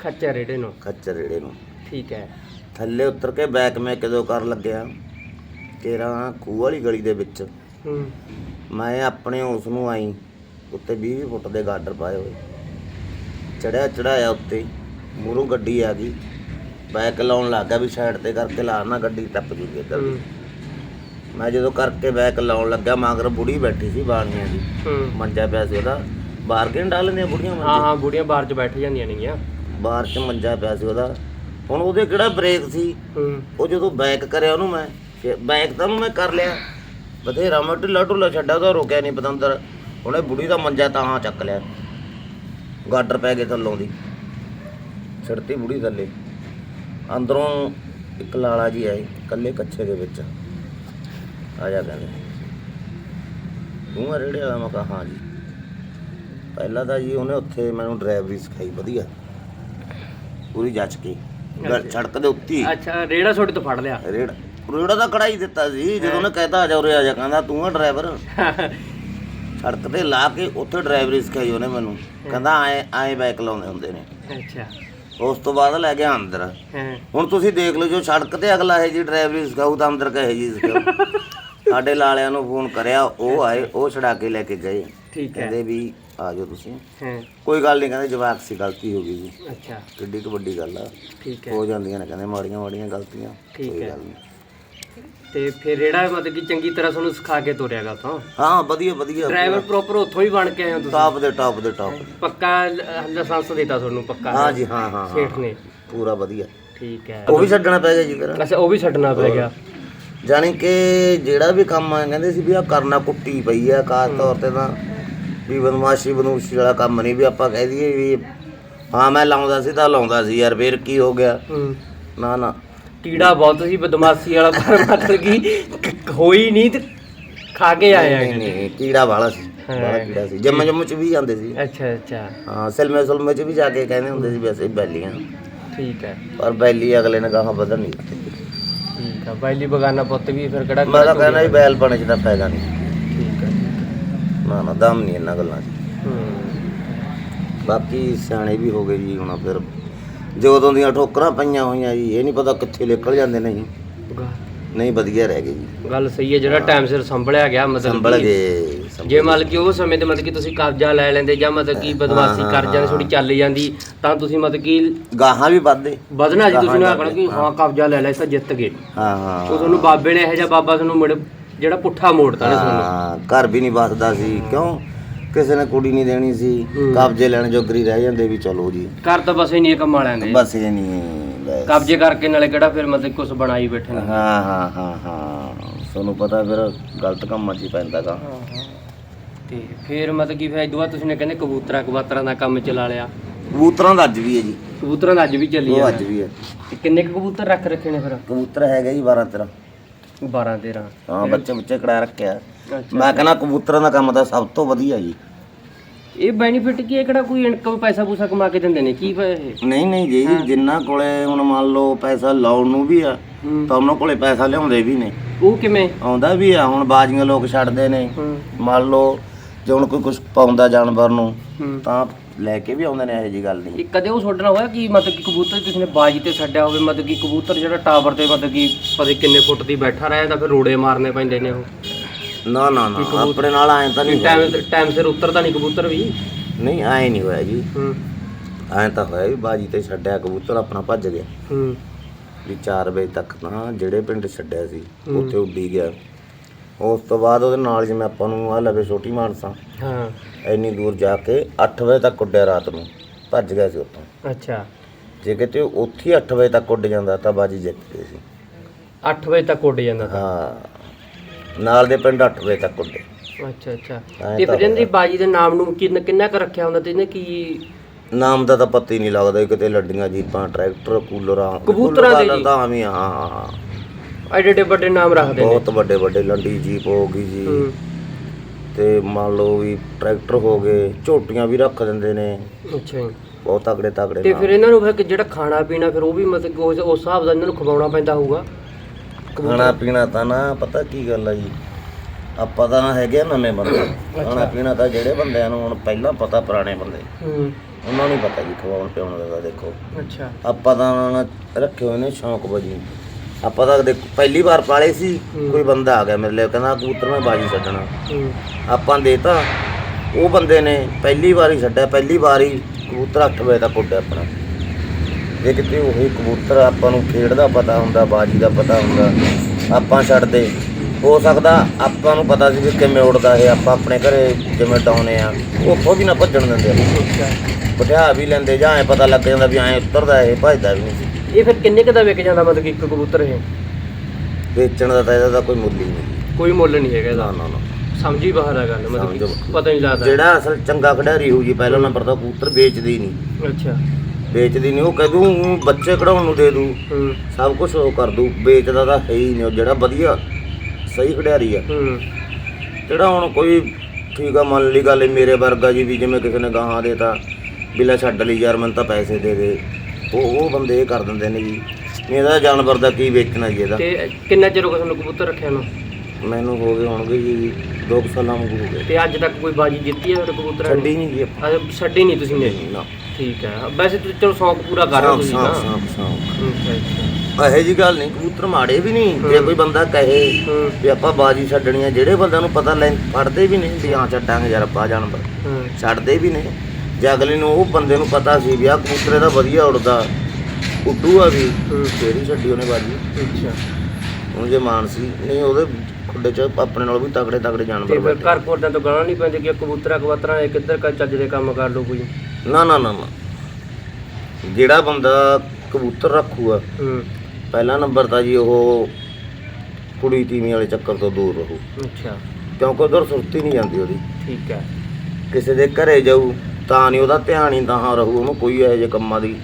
ਖੱਚਰ ਰੇੜੇ ਨੂੰ। ਖੱਚਰ ਜਿਹੜੇ ਨੂੰ। ਠੀਕ ਹੈ। ਥੱਲੇ ਉਤਰ ਕੇ ਬੈਕ ਮੈਂ ਕਦੋਂ ਕਰ ਲੱਗਿਆ? ਤੇਰਾ ਖੂਹ ਵਾਲੀ ਗਲੀ ਦੇ ਵਿੱਚ। ਹੂੰ। ਮੈਂ ਆਪਣੇ ਉਸ ਨੂੰ ਆਈ ਉੱਤੇ 20 ਫੁੱਟ ਦੇ ਗਾਡਰ ਪਾਏ ਹੋਏ। ਚੜਿਆ ਚੜਾਇਆ ਉੱਤੇ। ਮੂਹਰੋਂ ਗੱਡੀ ਆ ਗਈ। ਬੈਕ ਲਾਉਣ ਲੱਗਾ ਵੀ ਸਾਈਡ ਤੇ ਕਰਕੇ ਲਾ ਨਾ ਗੱਡੀ ਟੱਪ ਜੂਗੀ ਇੱਧਰ ਦੀ। ਮੈਂ ਜਦੋਂ ਕਰਕੇ ਬੈਕ ਲਾਉਣ ਲੱਗਾ ਮਗਰ ਬੁੜੀ ਬੈਠੀ ਸੀ ਬਾਣੀਆਂ ਦੀ। ਹੂੰ। ਮੰਜਾ ਪਿਆ ਸੀ ਉਹਦਾ। ਬਾਹਰ ਕਿਨ ਡਾਲਦੀਆਂ ਬੁੜੀਆਂ ਹਾਂ ਮੰਜੇ? ਹਾਂ ਬੁੜੀਆਂ ਬਾਹਰ ਚ ਬੈਠ ਜਾਂਦੀਆਂ ਨੇਗੀਆਂ। ਬਾਹਰ 'ਚ ਮੰਜਾ ਪਿਆ ਸੀ ਉਹਦਾ। ਹੁਣ ਉਹਦੇ ਕਿਹੜਾ ਬ੍ਰੇਕ ਸੀ? ਹੂੰ। ਉਹ ਜਦੋਂ ਬੈਕ ਕਰਿਆ ਉਹਨੂੰ ਮੈਂ ਬੈਕ ਤਾਂ ਉਹਨੂੰ ਮੈਂ ਕਰ ਲਿਆ। ਬਥੇਰਾ ਮੈਂ ਢਿੱਲਾ ਢੁੱਲਾ ਛੱਡਿਆ ਉਹਦਾ ਰੋਕਿਆ ਨਹੀਂ ਪਤੰਦਰ। ਉਹਨੇ ਬੁੜੀ ਦਾ ਮੰਜਾ ਤਾਂ ਹਾਂ ਚੱਕ ਲਿਆ। ਗਾਡਰ ਪੈ ਗਏ ਥੱਲੋਂ ਦੀ। ਛੜਤੀ ਬੁੜੀ ਥੱਲੇ। ਅੰਦਰੋਂ ਇੱਕ ਲਾਲਾ ਜੀ ਆਏ ਕੱਲੇ ਕੱਛੇ ਦੇ ਵਿੱਚ। ਆ ਜਾ ਕਹਿੰਦੇ। ਤੂੰ ਆ ਰੇੜੇ ਵਾਲਾ ਮੈਂ ਕਿਹਾ ਹਾਂ ਜੀ। ਪਹਿਲਾਂ ਤਾਂ ਜੀ ਉਹਨੇ ਉੱਥੇ ਮੈਨੂੰ ਡਰਾਈਵਰੀ ਸਿਖਾਈ ਵਧੀਆ। ਪੂਰੀ ਜੱਜ ਕੇ। ਸੜਕ ਦੇ ਉੱਤੇ। ਅੱਛਾ ਰੇੜਾ ਤੁਹਾਡੇ ਤੋਂ ਫੜ ਲਿਆ? ਰੇੜਾ। ਰੇੜਾ ਤਾਂ ਕੜਾਈ ਦਿੱਤਾ ਸੀ ਜਦੋਂ ਉਹਨੇ ਕਹਿਤਾ ਆ ਜਾ ਉਰੇ ਆ ਜਾ ਕਹਿੰਦਾ ਤੂੰ ਆ ਡਰਾਈਵਰ। ਸੜਕ ਤੇ ਲਾ ਕੇ ਉੱਥੇ ਡਰਾਈਵਰੀ ਸਿਖਾਈ ਉਹਨੇ ਮੈਨੂੰ। ਕਹਿੰਦਾ ਆਏ ਆਏ ਬਾਈਕ ਲਾਉਂਦੇ ਹੁੰਦੇ ਨੇ। ਅੱਛਾ। ਉਸ ਤੋਂ ਬਾਅਦ ਲੈ ਗਿਆ ਅੰਦਰ। ਹਾਂ। ਹੁਣ ਤੁਸੀਂ ਦੇਖ ਲਓ ਜੋ ਸੜਕ ਤੇ ਅਗਲਾ ਹੈ ਜੀ ਡਰਾਈਵਰੀ ਸਿਖਾਊ ਤਾਂ ਅੰਦਰ ਕਹੇ ਜੀ ਸਾਡੇ ਲਾਲਿਆਂ ਨੂੰ ਫੋਨ ਕਰਿਆ ਉਹ ਆਏ ਉਹ ਛੜਾ ਕੇ ਲੈ ਕੇ ਗਏ। ਠੀਕ ਹੈ। ਕਹਿੰਦੇ ਵੀ ਆ ਜਾਓ ਤੁਸੀਂ। ਹਾਂ। ਕੋਈ ਗੱਲ ਨਹੀਂ ਕਹਿੰਦੇ ਜਵਾਕ ਸੀ ਗਲਤੀ ਹੋ ਗਈ ਜੀ। ਅੱਛਾ। ਕਿੱਡੀ ਕੁ ਵੱਡੀ ਗੱਲ ਆ। ਠੀਕ ਹੈ। ਹੋ ਜਾਂਦੀਆਂ ਨੇ ਕਹਿੰਦੇ ਮਾੜੀਆਂ ਮਾੜੀਆਂ ਗਲਤੀਆਂ। ਠੀਕ ਕੋਈ ਹੈ। ਗੱਲ ਨਹੀਂ। ਤੇ ਫਿਰ ਰੇੜਾ ਮਤਲਬ ਕਿ ਚੰਗੀ ਤਰ੍ਹਾਂ ਤੁਹਾਨੂੰ ਸਿਖਾ ਕੇ ਤੋਰਿਆਗਾ ਉਥੋਂ। ਹਾਂ ਵਧੀਆ ਵਧੀਆ ਡਰਾਈਵਰ ਪ੍ਰੋਪਰ ਉੱਥੋਂ ਹੀ ਬਣ ਕੇ ਆਏ ਹੋ ਤੁਸੀਂ? ਟਾਪ ਦੇ ਟਾਪ ਦੇ ਟਾਪ ਪੱਕਾ ਲਾਇਸੈਂਸ ਦਿੱਤਾ ਤੁਹਾਨੂੰ ਪੱਕਾ। ਹਾਂ ਜੀ ਹਾਂ ਹਾਂ ਹਾਂ। ਸੇਠ ਨੇ। ਪੂਰਾ ਵਧੀਆ। ਠੀਕ ਹੈ। ਉਹ ਵੀ ਛੱਡਣਾ ਪੈ ਗਿਆ ਜੀ ਫਿਰ। ਅੱਛਾ ਉਹ ਵੀ ਛੱਡਣਾ ਪੈ ਗਿਆ। ਜਾਣੀ ਕਿ ਜਿਹੜਾ ਵੀ ਕੰਮ ਆ ਕਹਿੰਦੇ ਸੀ ਵੀ ਆ ਕਰਨਾ ਕੁੱਟੀ ਪਈ ਆ ਖਾਸ ਤੌਰ ਤੇ ਤਾਂ ਵੀ ਬਦਮਾਸ਼ੀ ਬਦਮੂਸ਼ੀ ਵਾਲਾ ਕੰਮ ਨਹੀਂ ਵੀ ਆਪਾਂ ਕਹਿ ਦਈਏ ਵੀ ਹਾਂ ਮੈਂ ਲਾਉਂਦਾ ਸੀ ਤਾਂ ਲਾਉਂਦਾ ਸੀ ਯਾਰ ਫੇਰ ਕੀ ਹੋ ਗਿਆ? ਹੂੰ। ਨਾ ਨਾ। ਕੀੜਾ ਬਹੁਤ ਸੀ ਬਦਮਾਸ਼ੀ ਵਾਲਾ ਪਰ ਮਤਲਬ ਕਿ ਹੋਈ ਨਹੀਂ ਤੇ ਖਾ ਕੇ ਆਏ ਆ ਨਹੀਂ ਨਹੀਂ ਕੀੜਾ ਵਾਲਾ ਸੀ ਵਾਲਾ ਕੀੜਾ ਸੀ। ਜੰਮ ਜੰਮ ਚ ਵੀ ਜਾਂਦੇ ਸੀ। ਅੱਛਾ ਅੱਛਾ। ਹਾਂ ਸਿਲਮੇ ਸੁਲਮੇ ਚ ਵੀ ਜਾ ਕੇ ਕਹਿੰਦੇ ਹੁੰਦੇ ਸੀ ਵੀ ਅਸੀਂ ਬੈਲੀਆਂ। ਠੀਕ ਹੈ। ਪਰ ਬੈਲੀ ਅਗਲੇ ਨੇ ਗਾਹਾਂ ਵਧਣ ਨਹੀਂ ਦਿੱਤੀ। ਠੀਕ ਹੈ ਬਾਈਲੀ ਬਗਾਨਾ ਪੁੱਤ ਵੀ ਫਿਰ ਕਿਹੜਾ ਮੈਂ ਤਾਂ ਕਹਿੰਦਾ ਵੀ ਬੈਲ ਬਣੇ ਚ ਤਾਂ ਫਾਇਦਾ ਨਹੀਂ। ਠੀਕ ਹੈ। ਨਾ ਨਾ ਦਮ ਨਹੀਂ ਇਹਨਾਂ ਗੱਲਾਂ 'ਚ। ਹੂੰ। ਬਾਕੀ ਸਿਆਣੇ ਵੀ ਹੋ ਗਏ ਜੀ ਹੁਣ ਫਿਰ ਜਦੋਂ ਦੀਆਂ ਠੋਕਰਾਂ ਪਈਆਂ ਹੋਈਆਂ ਜੀ ਇਹ ਨਹੀਂ ਪਤਾ ਕਿੱਥੇ ਨਿਕਲ ਜਾਂਦੇ ਨੇ ਜੀ। ਨਹੀਂ ਵਧੀਆ ਰਹਿ ਗਏ ਜੀ। ਗੱਲ ਸਹੀ ਹੈ ਜਿਹੜਾ ਟਾਈਮ ਸਿਰ ਸੰਭਲਿਆ ਗਿਆ ਮਤਲਬ ਸੰਭਲ ਗਏ ਜੇ ਮੰਨ ਕਿ ਉਹ ਸਮੇਂ ਤੇ ਮਤਲਬ ਕਿ ਤੁਸੀਂ ਕਬਜ਼ਾ ਲੈ ਲੈਂਦੇ ਜਾਂ ਮਤਲਬ ਕਿ ਬਦਮਾਸ਼ੀ ਕਰ ਜਾਂਦੇ। ਥੋੜੀ ਚੱਲ ਜਾਂਦੀ ਤਾਂ ਤੁਸੀਂ ਮਤਲਬ ਕਿ ਗਾਹਾਂ ਵੀ ਵੱਧਦੇ। ਵਧਣਾ ਜੀ ਤੁਸੀਂ ਨੇ ਆਖਣਾ ਕਿ ਹਾਂ ਕਬਜ਼ਾ ਲੈ ਇਸ ਤਾਂ ਜਿੱਤ ਗਏ। ਹਾਂ ਹਾਂ। ਉਹ ਤੁਹਾਨੂੰ ਬਾਬੇ ਨੇ ਇਹੋ ਜਿਹਾ ਬਾਬਾ ਤੁਹਾਨੂੰ ਮੁੜ ਜਿਹੜਾ ਪੁੱਠਾ ਮੋੜਤਾ ਨੇ ਤੁਹਾਨੂੰ। ਹਾਂ, ਘਰ ਵੀ ਨਹੀਂ ਬਸਦਾ ਸੀ। ਕਿਉਂ? ਕਿਸੇ ਨੇ ਕੁੜੀ ਨਹੀਂ ਦੇਣੀ ਸੀ। ਕਬਜ਼ੇ ਲੈਣ ਜੋਗਰੀ ਰਹਿ ਜਾਂਦੇ ਵੀ ਚਲੋ ਜੀ। ਘਰ ਤਾਂ ਬਸ ਹੀ ਨਹੀਂ ਕੰਮ ਵਾਲਿਆਂ ਦੇ। ਬਸ ਇਹ ਨਹੀਂ ਬਸ। ਕਬਜ਼ੇ ਕਰਕੇ ਨਾਲੇ ਕਿਹੜਾ ਫਿਰ ਮਤਲਬ ਕੁਝ ਬਣਾਈ ਬੈਠੇ ਨੇ? ਹਾਂ ਹਾਂ ਹਾਂ ਹਾਂ। ਤੁਹਾਨੂੰ ਪਤਾ ਫਿਰ ਗਲਤ ਕੰਮਾਂ 'ਚ ਹੀ ਪੈਂਦਾ ਗਾ। ਤੇ ਫਿਰ ਮਤਲਬ ਕਿ ਫਿਰ ਇਦੋਂ ਬਾਅਦ ਤੁਸੀਂ ਨੇ ਕਹਿੰਦੇ ਕਬੂਤਰਾਂ ਕਬੂਤਰਾਂ ਦਾ ਕੰਮ ਚਲਾ ਲਿਆ। ਕਬੂਤਰਾਂ ਦਾ ਅੱਜ ਵੀ ਹੈ ਜੀ। ਕਬੂਤਰਾਂ ਦਾ ਅੱਜ ਵੀ ਚੱਲੀ ਉਹ ਜਾਂਦਾ। ਅੱਜ ਵੀ ਹੈ। ਤੇ ਕਿੰਨੇ ਕੁ ਕਬੂਤਰ ਰੱਖ ਰੱਖੇ ਨੇ ਫਿਰ? ਕਬੂਤਰ ਹੈਗਾ ਜੀ 12 13 12 13 ਹਾਂ ਬੱਚੇ ਬੱਚੇ ਕੜਾ ਰੱਖਿਆ। ਮੈਂ ਕਹਿੰਦਾ ਕਬੂਤਰਾਂ ਦਾ ਕੰਮ ਤਾਂ ਸਭ ਤੋਂ ਵਧੀਆ ਜੀ। ਇਹ ਬੈਨੀਫਿਟ ਕੀ ਹੈ? ਕਿਹੜਾ ਕੋਈ ਇਨਕਮ ਪੈਸਾ ਪੂਸਾ ਕਮਾ ਕੇ ਦਿੰਦੇ ਨੇ? ਕੀ ਪ- ਇਹ? ਨਹੀਂ ਨਹੀਂ ਜੀ ਜਿੰਨਾ ਕੋਲੇ ਹੁਣ ਮੰਨ ਲਓ ਪੈਸਾ ਲਾਉਣ ਨੂੰ ਵੀ ਆ ਹੂੰ। ਤਾਂ ਉਹਨਾਂ ਕੋਲੇ ਪੈਸਾ ਲਿਆਉਂਦੇ ਵੀ ਨੇ। ਉਹ ਕਿਵੇਂ? ਆਉਂਦਾ ਵੀ ਆ ਹੁਣ ਬਾਜੀਆਂ ਲੋਕ ਛੱਡਦੇ ਨੇ। ਹੂੰ। ਮੰਨ ਲਓ ਜੇ ਹੁਣ ਕੋਈ ਕੁਝ ਪਾਉਂਦਾ ਜਾਨਵਰ ਨੂੰ ਹੂੰ। ਤਾਂ ਲੈ ਕੇ ਵੀ ਆਉਂਦੇ ਨੇ ਇਹੋ ਜੀ ਗੱਲ ਨਹੀਂ। ਇਹ ਕਦੇ ਉਹ ਛੋਡਣਾ ਹੋਇਆ ਕਿ ਮਤਲਬ ਕਿ ਕਬੂਤਰ ਕਿਸੇ ਨੇ ਬਾਜੀ ਤੇ ਛੱਡਿਆ ਹੋਵੇ? ਮਤਲਬ ਕਿ ਕਬੂਤਰ ਜਿਹੜਾ ਟਾਵਰ ਤੇ ਮਤਲਬ ਕਿ ਪਤਾ ਨੀ ਕਿੰਨੇ ਫੁੱਟ ਦੀ ਬੈਠਾ ਰਹੇ ਤਾਂ ਫਿਰ ਰੋੜੇ ਮਾਰਨੇ ਪੈਂਦੇ ਨੇ ਉਹ। ਨਾ ਨਾ ਨਾ ਆਪਣੇ ਨਾਲ ਐਂ ਤਾਂ ਨਹੀਂ ਟਾਈਮ ਟਾਈਮ ਸਿਰ ਉਤਰਦਾ ਨਹੀਂ ਕਬੂਤਰ ਵੀ? ਨਹੀਂ ਐਂ ਨਹੀਂ ਹੋਇਆ ਜੀ। ਹੂੰ। ਐਂ ਤਾਂ ਹੋਇਆ ਵੀ ਬਾਜੀ ਤੇ ਛੱਡਿਆ ਕਬੂਤਰ ਆਪਣਾ ਭੱਜ ਗਿਆ। ਹੂੰ। ਵੀ 4 ਵਜੇ ਤੱਕ ਤਾਂ ਜਿਹੜੇ ਪਿੰਡ ਛੱਡਿਆ ਸੀ ਉੱਥੇ ਉੱਡੀ ਗਿਆ। ਉਸ ਤੋਂ ਬਾਅਦ ਉਹਦੇ ਨਾਲ ਜਿਵੇਂ ਆਪਾਂ ਨੂੰ ਆ ਲਵੇ ਛੋਟੀ ਮਾਨਸਾ। ਹਾਂ। ਇੰਨੀ ਦੂਰ ਜਾ ਕੇ 8 ਵਜੇ ਤੱਕ ਉੱਡਿਆ ਰਾਤ ਨੂੰ। ਭੱਜ ਗਿਆ ਸੀ ਉੱਥੋਂ। ਅੱਛਾ। ਜੇ ਕਿਤੇ ਉੱਥੇ ਹੀ 8 ਵਜੇ ਤੱਕ ਉੱਡ ਜਾਂਦਾ ਤਾਂ ਬਾਜੀ ਜਿੱਤ ਗਈ ਸੀ। 8 ਵਜੇ ਤੱਕ ਉੱਡ ਜਾਂਦਾ ਤਾਂ। ਹਾਂ। ਨਾਲ ਦੇ ਪਿੰਡ 8 ਵਜੇ ਤੱਕ ਉੱਡੇ ਅੱਛਾ ਅੱਛਾ। ਐਂ ਤੇ ਤਾਂ ਫਿਰ ਇਹਦੀ ਬਾਜੀ ਦੇ ਨਾਮ ਨੂੰ ਕਿੰਨਾ ਕਿੰਨਾ ਕੁ ਰੱਖਿਆ ਹੁੰਦਾ ਤੇ ਇਹਨੇ ਕੀ ਨਾਮ ਦਾ ਤਾਂ ਪਤਾ ਹੀ ਨਹੀਂ ਲੱਗਦਾ ਕਿਤੇ ਲੱਡੀਆਂ ਜੀਪਾਂ ਟਰੈਕਟਰ ਕੂਲਰਾਂ ਕਬੂਤਰਾਂ ਦੇ ਕੂਲਰਾਂ ਜੀ? ਤਾਂ ਆਵੇਂ ਹਾਂ ਹਾਂ ਹਾਂ। ਐਡੇ ਐਡੇ ਵੱਡੇ ਨਾਮ ਰੱਖਦੇ ਨੇ। ਬਹੁਤ ਵੱਡੇ ਵੱਡੇ ਲੰਡੀ ਜੀਪ ਹੋ ਗਈ ਜੀ। ਹੂੰ। ਤੇ ਮੰਨ ਲਓ ਵੀ ਟਰੈਕਟਰ ਹੋ ਗਏ ਝੋਟੀਆਂ ਵੀ ਰੱਖ ਦਿੰਦੇ ਨੇ। ਅੱਛਾ ਜੀ। ਬਹੁਤ ਤਗੜੇ ਤੇ ਫਿਰ ਇਹਨਾਂ ਨੂੰ ਫਿਰ ਜਿਹੜਾ ਖਾਣਾ ਪੀਣਾ ਫਿਰ ਉਹ ਵੀ ਮਤਲਬ ਕਿ ਉਸ ਉਸ ਹਿਸਾਬ ਦਾ ਇਹਨਾਂ ਨੂੰ ਖਵਾਉਣਾ ਪੈਂਦਾ ਹੋਊਗਾ। ਖਾਣਾ ਪੀਣਾ ਤਾਂ ਨਾ ਪਤਾ ਕੀ ਗੱਲ ਆ ਜੀ। ਆਪਾਂ ਤਾਂ ਨਾ ਹੈਗੇ ਆ ਨਵੇਂ ਬੰਦੇ। ਖਾਣਾ ਪੀਣਾ ਤਾਂ ਜਿਹੜੇ ਬੰਦਿਆਂ ਨੂੰ ਹੁਣ ਪਹਿਲਾਂ ਪਤਾ ਪੁਰਾਣੇ ਬੰਦੇ। ਹੂੰ। ਉਹਨਾਂ ਨੂੰ ਪਤਾ ਜੀ ਖਵਾਉਣ ਪਿਆਉਣ ਦਾ ਦੇਖੋ। ਅੱਛਾ। ਆਪਾਂ ਤਾਂ ਨੇ ਰੱਖੇ ਹੋਏ ਨੇ ਸ਼ੌਂਕ ਵਜੀ ਆਪਾਂ ਤਾਂ ਦੇਖ ਪਹਿਲੀ ਵਾਰ ਪਾਲੇ ਸੀ ਕੋਈ ਬੰਦਾ ਆ ਗਿਆ ਮੇਰੇ ਲਈ ਕਹਿੰਦਾ ਕਬੂਤਰ ਮੈਂ ਬਾਜੀ ਛੱਡਣਾ। ਆਪਾਂ ਦੇਤਾ ਉਹ ਬੰਦੇ ਨੇ ਪਹਿਲੀ ਵਾਰ ਹੀ ਛੱਡਿਆ ਪਹਿਲੀ ਵਾਰ ਹੀ ਕਬੂਤਰ 8 ਵਜੇ ਤੱਕ ਉੱਡਿਆ ਆਪਣਾ। ਜੇ ਕਿਤੇ ਉਹੀ ਕਬੂਤਰ ਆਪਾਂ ਨੂੰ ਖੇਡ ਦਾ ਪਤਾ ਹੁੰਦਾ ਬਾਜੀ ਦਾ ਪਤਾ ਹੁੰਦਾ ਆਪਾਂ ਛੱਡਦੇ। ਹੋ ਸਕਦਾ ਆਪਾਂ ਨੂੰ ਪਤਾ ਸੀ ਵੀ ਕਿਵੇਂ ਉੱਡਦਾ ਇਹ ਆਪਾਂ ਆਪਣੇ ਘਰੇ ਜਿਵੇਂ ਡਾਉਨੇ ਆ ਉੱਥੋਂ ਵੀ ਨਾ ਭੱਜਣ ਦਿੰਦੇ। ਬਿਠਾ ਵੀ ਲੈਂਦੇ ਜਾਂ ਐ ਪਤਾ ਲੱਗ ਜਾਂਦਾ ਵੀ ਐ ਉਤਰਦਾ ਇਹ ਭੱਜਦਾ ਵੀ ਨਹੀਂ। ਇਹ ਫਿਰ ਕਿੰਨੇ ਕੁ ਦਾ ਵਿਕ ਜਾਂਦਾ ਮਤਲਬ ਕਿ ਇੱਕ ਕਬੂਤਰ ਇਹ? ਵੇਚਣ ਦਾ ਤਾਂ ਇਹਦਾ ਤਾਂ ਕੋਈ ਮੁੱਲ ਹੀ ਨਹੀਂ। ਕੋਈ ਮੁੱਲ ਨਹੀਂ ਹੈਗਾ ਇਹਦਾ। ਨਾ ਨਾ ਸਮਝੀ ਬਾਹਰ ਆ ਗੱਲ ਮਤਲਬ ਕਿ ਸਮਝੋ। ਪਤਾ ਨਹੀਂ ਲੱਗਦਾ। ਜਿਹੜਾ ਅਸਲ ਚੰਗਾ ਖਿਡਾਰੀ ਹੋਊ ਜੀ ਪਹਿਲਾ ਨੰਬਰ ਤਾਂ ਕਬੂਤਰ ਵੇਚਦੇ ਹੀ ਨਹੀਂ। ਅੱਛਾ। ਵੇਚਦੀ ਨਹੀਂ ਉਹ ਕਹਿ ਦੂੰ ਬੱਚੇ ਕਢਾਉਣ ਨੂੰ ਦੇ ਦੂ। ਹੂੰ। ਸਭ ਕੁਝ ਉਹ ਕਰ ਦੂ। ਵੇਚਦਾ ਤਾਂ ਹੈ ਹੀ ਨਹੀਂ ਉਹ ਜਿਹੜਾ ਵਧੀਆ ਸਹੀ ਖਿਡਾਰੀ ਆ। ਹੂੰ। ਜਿਹੜਾ ਹੁਣ ਕੋਈ ਠੀਕ ਆ ਮੰਨ ਲਈ ਗੱਲ ਮੇਰੇ ਵਰਗਾ ਜੀ ਵੀ ਜਿਵੇਂ ਕਿਸੇ ਨੇ ਗਾਹਾਂ ਦੇਤਾ ਬਿਲਾ ਛੱਡ ਲਈ ਯਾਰ ਮੈਨੂੰ ਤਾਂ ਪੈਸੇ ਦੇ ਦੇ। ਉਹ ਉਹ ਬੰਦੇ ਇਹ ਕਰ ਦਿੰਦੇ ਨੇ ਜੀ। ਇਹਦਾ ਜਾਨਵਰ ਦਾ ਕੀ ਵੇਚਣਾ ਜੀ ਇਹਦਾ। ਤੇ ਕਿੰਨਾ ਚਿਰ ਹੋ ਗਿਆ ਤੁਹਾਨੂੰ ਕਬੂਤਰ ਰੱਖਿਆ ਨੂੰ? ਮੈਨੂੰ ਹੋ ਗਏ ਹੋਣਗੇ ਜੀ 2 ਸਾਲਾਂ ਹੋ ਗਏ। ਤੇ ਅੱਜ ਤੱਕ ਕੋਈ ਬਾਜੀ ਜਿੱਤੀ ਹੈ ਤੁਹਾਡੇ ਕਬੂਤਰਾਂ ਨੇ? ਛੱਡੀ ਨਹੀਂ ਜੀ ਆਪਾਂ। ਛੱਡੀ ਨਹੀਂ ਤੁਸੀਂ ਨੇ? ਨਾ। ਠੀਕ ਹੈ। ਵੈਸੇ ਤੁਸੀਂ ਚਲੋ ਸ਼ੌਂਕ ਪੂਰਾ ਕਰ ਰਹੇ ਹੋ ਤੁਸੀਂ ਨਾ। ਸਾਂਭ ਸਾਂਭ ਅੱਛਾ ਅੱਛਾ। ਇਹੋ ਜੀ ਗੱਲ ਨਹੀਂ ਕਬੂਤਰ ਮਾੜੇ ਵੀ ਨਹੀਂ ਜੇ ਕੋਈ ਬੰਦਾ ਕਹੇ ਹੂੰ। ਵੀ ਆਪਾਂ ਬਾਜੀ ਛੱਡਣੀ ਆ ਜਿਹੜੇ ਬੰਦਿਆਂ ਨੂੰ ਪਤਾ ਲੈ ਫੜਦੇ ਵੀ ਨਹੀਂ ਵੀ ਹਾਂ ਛੱਡਾਂਗੇ ਯਾਰ ਆਪਾਂ ਜਾਨਵਰ। ਹੂੰ। ਛੱਡਦੇ ਵੀ ਨੇ ਜੇ ਅਗਲੇ ਨੂੰ ਉਹ ਬੰਦੇ ਨੂੰ ਪਤਾ ਸੀ ਵੀ ਆ ਕਬੂਤਰ ਦਾ ਵਧੀਆ ਉੜਦਾ ਉੱਡੂ ਆ ਵੀ ਹੂੰ। ਫੇਰ ਹੀ ਛੱਡੀ ਉਹਨੇ ਬਾਜੀ। ਅੱਛਾ। ਹੁਣ ਜੇ ਮਾਨ ਸੀ ਨਹੀਂ ਉਹਦੇ ਖੁੱਡੇ ਚ ਆਪਣੇ ਨਾਲ ਵੀ ਤਗੜੇ ਤਗੜੇ ਤੇ ਜਾਨਵਰ ਫਿਰ ਬੈਠੇ। ਘਰ ਕੋਟਾਂ ਤੋਂ ਗਾਣਾ ਨਹੀਂ ਪੈਂਦੇ ਕਿ ਕਬੂਤਰਾਂ ਕਬੂਤਰਾਂ ਇਹ ਕਿੱਧਰ ਕਾ ਚੱਜ ਦੇ ਕੰਮ ਕਰ ਲਓ ਕੋਈ? ਨਾ ਨਾ ਨਾ ਨਾ। ਜਿਹੜਾ ਬੰਦਾ ਕਬੂਤਰ ਰੱਖੂਗਾ ਹੂੰ। ਪਹਿਲਾ ਨੰਬਰ ਤਾਂ ਜੀ ਉਹ ਕੁੜੀ ਤੀਵੀਂ ਵਾਲੇ ਚੱਕਰ ਤੋਂ ਦੂਰ ਰਹੂ। ਅੱਛਾ। ਕਿਉਂਕਿ ਉਧਰ ਸੁਰਤੀ ਨਹੀਂ ਜਾਂਦੀ ਉਹਦੀ। ਠੀਕ ਹੈ। ਕਿਸੇ ਦੇ ਘਰੇ ਜਾਊ ਤਾਂ ਨਹੀਂ ਉਹਦਾ ਧਿਆਨ ਹੀ ਤਾਂ ਰਹੂ ਉਹਨੂੰ ਕੋਈ ਇਹੋ ਜਿਹੇ ਕੰਮਾਂ ਦੀ।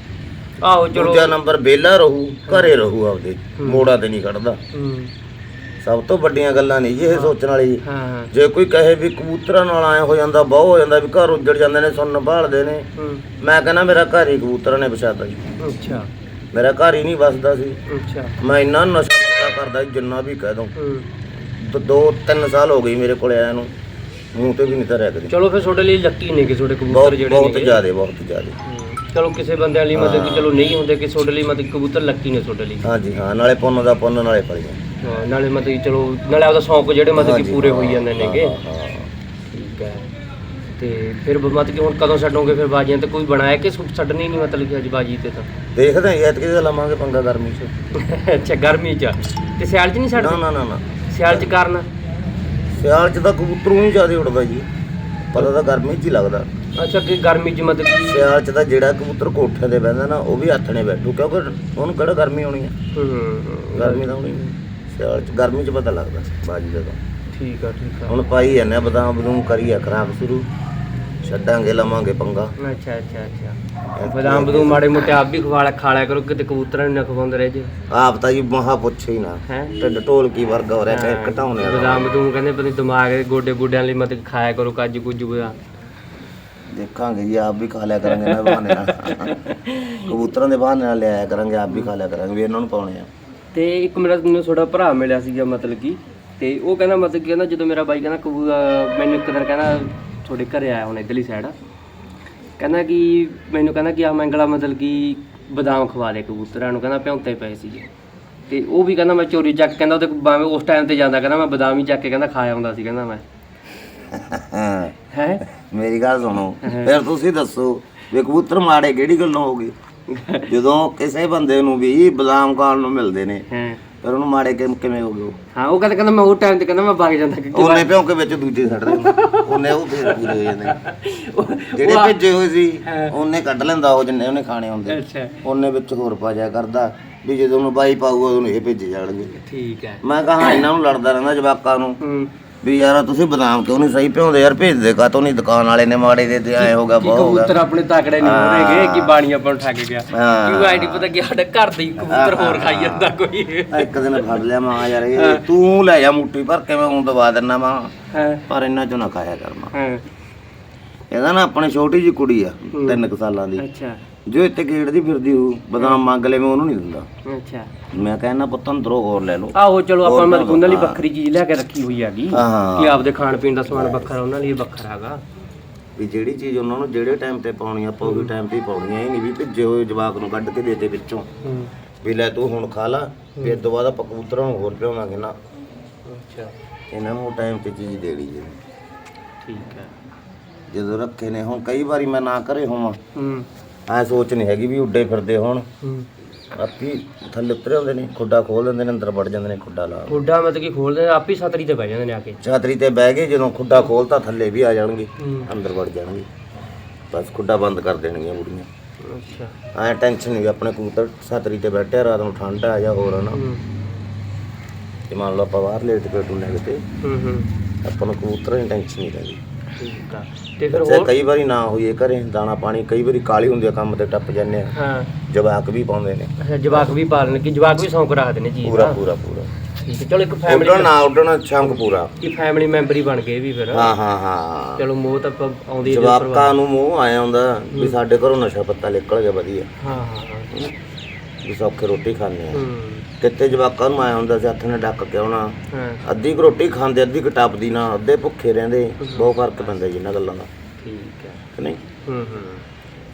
ਆਹੋ ਚਲੋ। ਦੂਜਾ ਨੰਬਰ ਵਿਹਲਾ ਰਹੂ ਘਰੇ ਰਹੂ ਆਪਦੇ। ਮੋੜਾ ਤੇ ਨਹੀਂ ਖੜਦਾ। ਹੂੰ। ਸਭ ਤੋਂ ਵੱਡੀਆਂ ਗੱਲਾਂ ਨਹੀਂ ਜੀ ਇਹ ਸੋਚਣ ਵਾਲੀ। ਹਾਂ ਜੇ ਕੋਈ ਕਹੇ ਵੀ ਕਬੂਤਰਾਂ ਨਾਲ ਆਏ ਹੋ ਜਾਂਦਾ ਬਹੁ ਹੋ ਜਾਂਦਾ ਵੀ ਘਰ ਉੱਜੜ ਜਾਂਦੇ ਨੇ ਸੁੰਨ ਭਾਲਦੇ ਨੇ। ਹੂੰ। ਮੈਂ ਕਹਿੰਦਾ ਮੇਰਾ ਘਰ ਹੀ ਕਬੂਤਰਾਂ ਨੇ ਵਿਛਾਤਾ ਜੀ। ਅੱਛਾ। ਮੇਰਾ ਘਰ ਹੀ ਨਹੀਂ ਵਸਦਾ ਸੀ। ਅੱਛਾ। ਮੈਂ ਇੰਨਾ ਨਸ਼ਾ ਪੱਤਾ ਕਰਦਾ ਸੀ ਜਿੰਨਾ ਵੀ ਕਹਿ ਹੂੰ। ਦ- ਦੋ ਤਿੰਨ ਸਾਲ ਹੋ ਗਏ ਮੇਰੇ ਕੋਲ ਆਇਆ ਨੂੰ। ਮੂੰਹ ਤੇ ਵੀ ਨਹੀਂ ਧਰਿਆ ਕਦੇ। ਚਲੋ ਫਿਰ ਤੁਹਾਡੇ ਲਈ ਲੱਕੀ ਨੇ ਕਿ ਤੁਹਾਡੇ ਕਬੂਤਰ ਜਿਹੜੇ ਬਹੁਤ। ਜ਼ਿਆਦੇ ਬਹੁਤ ਜ਼ਿਆਦੇ। ਹੂੰ। ਚਲੋ ਕਿਸੇ ਬੰਦਿਆਂ ਲਈ ਮਤਲਬ ਕਿ ਚਲੋ ਨਹੀਂ ਹੁੰਦੇ ਕਿ ਤੁਹਾਡੇ ਲਈ ਮਤਲਬ ਕਬੂਤਰ ਲੱਕੀ ਨੇ ਤੁਹਾਡੇ ਲਈ। ਹਾਂਜੀ ਹਾਂ ਨਾਲੇ ਪੁੰਨ ਦਾ ਪੁੰਨ ਨਾਲੇ ਫਲੀਆਂ। ਹਾਂ, ਨਾਲੇ ਮਤਲਬ ਕਿ ਚਲੋ ਨਾਲੇ ਆਪਦਾ ਸ਼ੌਂਕ ਜਿਹੜੇ ਮਤਲਬ ਕਿ ਹਾਂਜੀ, ਪੂਰੇ ਹੋਈ ਜਾਂਦੇ ਨੇਗੇ। ਹਾਂ, ਹਾਂ, ਹਾਂ। ਠੀਕ ਹੈ। ਤੇ ਫਿਰ ਬ- ਮਤਲਬ ਕਿ ਹੁਣ ਕਦੋਂ ਛੱਡੋਗੇ ਫਿਰ ਬਾਜੀਆਂ ਤੇ ਕੋਈ ਬਣਾਇਆ ਕਿ ਸੁ- ਛੱਡਣੀ ਨਹੀਂ ਮਤਲਬ ਕਿ ਅੱਜ ਬਾਜੀ ਤੇ ਤਾਂ? ਦੇਖਦੇ ਹਾਂ ਐਤਕੀ ਦਾ ਲਵਾਂਗੇ ਪੰਗਾ ਗਰਮੀ ਚ। ਅੱਛਾ ਗਰਮੀ ਚ। ਤੇ ਸਿਆਲ ਚ ਨਹੀਂ ਨਾ ਛੱਡਦੇ ਨਾ ਨਾ ਨਾ। ਸਿਆਲ ਚ ਕਾਰਨ? ਸਿਆਲ ਚ ਤਾਂ ਕਬੂਤਰੋਂ ਹੀ ਜ਼ਿਆਦਾ ਉੱਡਦਾ ਜੀ। ਪਤਾ ਤਾਂ ਗਰਮੀ ਚ ਹੀ ਲੱਗਦਾ। ਅੱਛਾ ਕਿ ਗਰਮੀ ਚ ਮਤਲਬ ਕਿ ਸਿਆਲ ਚ ਤਾਂ ਜਿਹੜਾ ਕਬੂਤਰ ਕੋਠੇ ਤੇ ਬਹਿੰਦਾ ਨਾ ਉਹ ਵੀ ਹੱਥ ਨੇ ਬੈਠੂ ਕਿਉਂਕਿ ਉਹਨੂੰ ਕਿਹੜਾ ਗਰਮੀ ਆਉਣੀ ਹੈ ਹੂੰ, ਹੂੰ। ਗਰਮੀ ਤਾਂ ਆਉਣੀ ਨਹੀਂ ਸਿਆਲ ਚ ਗਰਮੀ ਚ ਪਤਾ ਲੱਗਦਾ ਬਾਜੀ ਦਾ ਤਾਂ ਠੀਕ ਆ ਠੀਕ ਆ। ਹੁਣ ਪਾਈ ਜਾਂਦੇ ਆ ਬਦਾਮ ਬਦੂਮ ਕਰੀਏ ਖਰਾਬ ਸ਼ੁਰੂ। ਛੱਡਾਂਗੇ ਲਵਾਂਗੇ ਪੰਗਾ। ਅੱਛਾ ਅੱਛਾ ਅੱਛਾ। ਬਦਾਮ ਬਦੂਮ ਮਾੜੇ ਮੋਟੇ ਆਪ ਵੀ ਖਵਾ ਖਾ ਲਿਆ ਕਰੋ ਕਿਤੇ ਕਬੂਤਰਾਂ ਨੂੰ ਨਾ ਖਵਾਉਂਦੇ ਰਹੇ ਜੇ ਆਪ ਤਾਂ ਜੀ ਮਹਾ ਪੁੱਛੇ ਹੀ ਨਾ। ਹੈ? ਢਿੱਡ ਢੋਲਕੀ ਵਰਗਾ ਹੋ ਰਿਹਾ ਕਿ ਘਟਾਉਣੇ ਵਾਲਾ ਬਦਾਮ ਬਦੂਮ ਕਹਿੰਦੇ ਪਤਾ ਨੀ ਦਿਮਾਗ ਦੇ ਗੋਡੇ ਗੋਡਿਆਂ ਲਈ ਮਤਲਬ ਕਿ ਖਾਇਆ ਕਰੋ ਕਾਜੂ ਕੁਜੂ ਬਦਾਮ ਦੇਖਾਂਗੇ ਜੀ ਆਪ ਵੀ ਖਾ ਲਿਆ ਕਰਾਂਗੇ ਨਾ ਬਹਾਨੇ ਨਾਲ। ਕਬੂਤਰਾਂ ਦੇ ਬਹਾਨੇ ਨਾਲ ਲਿਆਇਆ ਕਰਾਂਗੇ ਆਪ ਵੀ ਖਾ ਲਿਆ ਕਰਾਂਗੇ ਵੀ ਇਹਨਾਂ ਨੂੰ ਪਾਉਣੇ ਆ। ਤੇ ਇੱਕ ਮੇਰਾ ਮੈਨੂੰ ਥੋੜਾ ਭਰਾ ਮਿਲਿਆ ਸੀਗਾ ਮਤਲਬ ਕਿ ਤੇ ਉਹ ਕਹਿੰਦਾ ਮਤਲਬ ਕਿ ਕਹਿੰਦਾ ਜਦੋਂ ਮੇਰਾ ਬਾਈ ਕਹਿੰਦਾ ਕਬੂ ਮੈਨੂੰ ਇੱਕ ਦਿਨ ਕਹਿੰਦਾ ਤੁਹਾਡੇ ਘਰੇ ਆਇਆ ਹੁਣ ਇਧਰਲੀ ਸਾਈਡ ਕਹਿੰਦਾ ਕਿ ਮੈਨੂੰ ਕਹਿੰਦਾ ਕਿ ਆ ਮੰਗਲਾ ਮਤਲਬ ਕਿ ਬਦਾਮ ਖਵਾ ਦੇ ਕਬੂਤਰਾਂ ਨੂੰ ਕਹਿੰਦਾ ਭਿਉਂਤੇ ਪਏ ਸੀਗੇ। ਤੇ ਉਹ ਵੀ ਕਹਿੰਦਾ ਮੈਂ ਚੋਰੀ ਚੱਕ ਕਹਿੰਦਾ ਉਹਦੇ ਬਾਵੇਂ ਉਸ ਟਾਈਮ ਤੇ ਜਾਂਦਾ ਕਹਿੰਦਾ ਮੈਂ ਬਦਾਮ ਹੀ ਚੱਕ ਕੇ ਕਹਿੰਦਾ ਖਾ ਆਉਂਦਾ ਸੀ ਕਹਿੰਦਾ ਮੈਂ। ਹਾਂ, ਹੈ ਮੇਰੀ ਗੱਲ ਸੁਣੋ ਫਿਰ ਤੁਸੀਂ ਦੱਸੋ ਵੀ ਕਬੂਤਰ ਮਾੜੇ ਕਿਹੜੀ ਗੱਲੋਂ ਹੋਗੀ ਜਦੋਂ ਕਿਸੇ ਬੰਦੇ ਨੂੰ ਵੀ ਬਦਾਮ ਖਾਣ ਨੂੰ ਮਿਲਦੇ ਨੇ ਹੈ। ਉਹਨੂੰ ਮਾੜੇ ਕਿਵੇਂ ਕਿਵੇਂ ਹੋ ਗਏ ਹਾਂ ਉਹ ਕਹਿੰਦਾ ਕਹਿੰਦਾ ਮੈਂ ਉਸ ਟਾਈਮ ਤੇ ਕਹਿੰਦਾ ਮੈਂ ਵਗ ਜਾਂਦਾ ਕਿ ਉਹਨੇ ਭਿਉਂ ਕੇ ਵਿੱਚ ਦੂਜੇ ਛੱਡ ਦੇ ਉਹਨੇ ਉਹ ਫੇਰ ਪੂਰੇ ਹੋ ਜਾਂਦੇ ਜਿਹੜੇ ਭੇਜੇ ਹੋਏ ਸੀ ਉਹਨੇ ਕੱਢ ਲੈਂਦਾ ਉਹ ਜਿੰਨੇ ਉਹਨੇ ਖਾਣੇ ਹੁੰਦੇ। ਅੱਛਾ। ਉਹਨੇ ਵਿੱਚ ਹੋਰ ਪਾ ਜਾ ਕਰਦਾ ਵੀ ਜਦੋਂ ਉਹਨੂੰ ਬਾਈ ਪਾਊਗਾ ਉਹਨੂੰ ਇਹ ਭੇਜੇ ਜਾਣਗੇ। ਠੀਕ ਹੈ। ਮੈਂ ਕਹਾ ਇਹਨਾਂ ਨੂੰ ਲੜਦਾ ਰਹਿੰਦਾ ਜਵਾਕਾਂ ਨੂੰ। ਹੂੰ। ਵੀ ਯਾਰ ਤੁਸੀਂ ਬਦਾਮ ਕਿਉਂ ਨਹੀਂ ਸਹੀ ਭਿਉਂਦੇ ਯਾਰ? ਭੇਜ ਦੇ ਕਾਤੋਂ ਨਹੀਂ? ਦੁਕਾਨ ਵਾਲੇ ਨੇ ਮਾੜੇ ਦੇ ਤੇ ਆਏ ਹੋਗਾ ਬਹੁਤ ਹੋਗਾ ਕਬੂਤਰ ਆਪਣੇ ਤਾਕੜੇ ਨਹੀਂ ਹੋ ਰਹੇਗੇ ਕਿ ਬਾਣੀ ਆਪਾਂ ਨੂੰ ਠੱਗ ਗਿਆ। ਕਿਉਂ ਆਈਡੀ ਪਤਾ ਕਿ ਸਾਡੇ ਘਰ ਦੇ ਹੀ ਕਬੂਤਰ ਹੋਰ ਖਾਈ ਜਾਂਦਾ ਕੋਈ। ਇੱਕ ਦਿਨ ਫੜ ਲਿਆ ਮਾਂ ਯਾਰ ਇਹ ਤੂੰ ਲੈ ਜਾ ਮੁੱਠੀ ਭਰ ਕੇ ਮੈਂ ਉਹਨੂੰ ਦਵਾ ਦਿੰਨਾ ਮਾਂ। ਹਾਂ। ਪਰ ਇਹਨਾਂ ਚੋਂ ਨਾ ਖਾਇਆ ਕਰ ਮਾਂ। ਇਹਦਾ ਨਾ ਆਪਣੇ ਛੋਟੀ ਜੀ ਕੁੜੀ ਆ ਤਿੰਨ ਕੁ ਸਾਲਾਂ ਦੀ। ਅੱਛਾ। ਜੋ ਇੱਥੇ ਗੇੜਦੀ ਫਿਰਦੀ ਹੋ ਬਦਾਮ ਮੰਗ ਲੈ ਮੈਂ ਉਹਨੂੰ ਨਹੀਂ ਦਿੰਦਾ। ਅੱਛਾ। ਮੈਂ ਕਹਿੰਦਾ ਪੁੱਤ ਅੰਦਰੋਂ ਹੋਰ ਲੈ ਲਓ। ਆਹੋ ਚਲੋ ਆਪਾਂ ਮਤਲਬ ਉਹਨਾਂ ਲਈ ਵੱਖਰੀ ਚੀਜ਼ ਲਿਆ ਕੇ ਰੱਖੀ ਹੋਈ ਹੈਗੀ। ਹਾਂ। ਕਿ ਆਪਦੇ ਖਾਣ ਪੀਣ ਦਾ ਸਮਾਨ ਵੱਖਰਾ ਉਹਨਾਂ ਲਈ ਵੱਖਰਾ ਹੈਗਾ। ਵੀ ਜਿਹੜੀ ਚੀਜ਼ ਉਹਨਾਂ ਨੂੰ ਜਿਹੜੇ ਟਾਈਮ ਤੇ ਪਾਉਣੀ ਆ, ਆਪਾਂ ਉਹੀ ਟਾਈਮ ਤੇ ਹੀ ਪਾਉਣੀ ਆ। ਇਹ ਨਹੀਂ ਵੀ ਭਿੱਜੇ ਹੋਏ ਜਵਾਕ ਨੂੰ ਕੱਢ ਕੇ ਦੇ ਦੇ ਵਿੱਚੋਂ। ਹੂੰ। ਵੀ ਲੈ ਤੂੰ ਹੁਣ ਖਾ ਲਾ ਫਿਰ ਤੋਂ ਬਾਅਦ ਆਪਾਂ ਕਬੂਤਰਾਂ ਨੂੰ ਹੋਰ ਪਿਆਵਾਂਗੇ ਨਾ। ਅੱਛਾ। ਇਹਨਾਂ ਨੂੰ ਟਾਈਮ ਤੇ ਚੀਜ਼ ਦੇਣੀ ਜੀ ਠੀਕ ਹੈ। ਜਦੋਂ ਰੱਖੇ ਨੇ ਹੁਣ ਕਈ ਵਾਰੀ ਮੈਂ ਨਾ ਕਰੇ ਹੋਵਾਂ। ਹੂੰ। ਐ ਸੋਚ ਨਹੀਂ ਹੈਗੀ ਵੀ ਉੱਡੇ ਫਿਰਦੇ ਹੋਣ। ਹੂੰ। ਆਪੀ ਥੱਲੇ ਉਤਰੇ ਹੁੰਦੇ ਨੇ ਖੁੱਡਾ ਖੋਲ ਦਿੰਦੇ ਨੇ ਅੰਦਰ ਵੜ ਜਾਂਦੇ ਨੇ ਖੁੱਡਾ ਲਾ ਖੁੱਡਾ ਮਤਲਬ ਕਿ ਖੋਲਦੇ ਆਪ ਹੀ ਛਤਰੀ ਤੇ ਬਹਿ ਜਾਂਦੇ ਨੇ ਆ ਕੇ। ਛਾਤਰੀ ਤੇ ਬਹਿ ਗਏ ਜਦੋਂ ਖੁੱਡਾ ਖੋਲਤਾ ਥੱਲੇ ਵੀ ਆ ਜਾਣਗੇ ਹੂੰ। ਅੰਦਰ ਵੜ ਜਾਣਗੇ। ਬਸ ਖੁੱਡਾ ਬੰਦ ਕਰ ਦੇਣਗੀਆਂ ਬੁੜੀਆਂ। ਅੱਛਾ। ਐ ਟੈਨਸ਼ਨ ਨਹੀਂ ਵੀ ਆਪਣੇ ਕਬੂਤਰ ਛਾਤਰੀ ਤੇ ਬੈਠੇ ਆ, ਰਾਤ ਨੂੰ ਠੰਡ ਆ ਜਾਂ ਹੋਰ ਆ ਨਾ। ਹੂੰ। ਜੇ ਮੰਨ ਲਓ ਆਪਾਂ ਬਾਹਰ ਲੇਟ ਕੇ ਟੁੱਲੇ ਕਿਤੇ। ਹੂੰ ਹੂੰ। ਆਪਾਂ ਨੂੰ ਕਬੂਤਰਾਂ ਦੀ ਟੈਨਸ਼ਨ ਨਹੀਂ ਰਹਿੰਦੀ। ਠੀਕ ਆ। ਤੇ ਫਿਰ ਹੋਰ? ਕਈ ਵਾਰੀ ਨਾ ਹੋਈਏ ਘਰੇ ਦਾਣਾ ਪਾਣੀ ਕਈ ਵਾਰੀ ਕਾਲੀ ਹੁੰਦੀ ਆ ਕੰਮ ਤੇ ਟੱਪ ਜਾਂਦੇ ਆ। ਹਾਂ। ਜਵਾਕ ਵੀ ਪਾਉਂਦੇ ਨੇ। ਅੱਛਾ ਜਵਾਕ ਵੀ ਪਾਲਣ ਕਿ ਜਵਾਕ ਵੀ ਸ਼ੌਂਕ ਰੱਖਦੇ ਨੇ ਜੀ ਪੂਰਾ ਪੂਰਾ ਪੂਰਾ। ਠੀਕ ਹੈ ਚਲੋ ਇੱਕ ਫੈਮਿਲੀ ਉੱਡਣ ਨਾ ਉੱਡਣ ਸ਼ੰਕ ਪੂਰਾ। ਕੀ ਫੈਮਿਲੀ ਮੈਂਬਰ ਹੀ ਬਣ ਗਏ ਵੀ ਫਿਰ। ਹਾਂ ਹਾਂ ਹਾਂ। ਚਲੋ ਮੋਹ ਤਾਂ ਆਪਾਂ ਆਉਂਦੀ ਹੈ ਜਦੋਂ ਪਰਿਵਾਰ- ਜਵਾਕਾਂ ਨੂੰ ਮੂੰਹ ਆਇਆ ਹੁੰਦਾ ਵੀ ਸਾਡੇ ਘਰੋਂ ਨਸ਼ਾ ਪੱਤਾ ਨਿਕਲ ਗਿਆ ਵਧੀਆ। ਹਾਂ ਹਾਂ ਹਾਂ। ਵੀ ਸੌਖੇ ਰੋਟੀ ਖਾਂਦੇ ਆ। ਹੂੰ। ਕਿਤੇ ਜਵਾਕਾਂ ਨੂੰ ਆਇਆ ਹੁੰਦਾ ਸੀ ਹੱਥ ਨੇ ਡੱਕ ਕੇ ਆਉਣਾ। ਹਾਂ। ਅੱਧੀ ਕੁ ਰੋਟੀ ਖਾਂਦੇ ਅੱਧੀ ਕੁ ਟੱਪਦੀ ਨਾ ਅੱਧੇ ਭੁੱਖੇ ਰਹਿੰਦੇ ਬਹੁਤ ਫ਼ਰਕ ਪੈਂਦਾ ਜੀ ਇਹਨਾਂ ਗੱਲਾਂ ਦਾ। ਠੀਕ ਹੈ। ਕਿ ਨਹੀਂ? ਹੂੰ ਹੂੰ।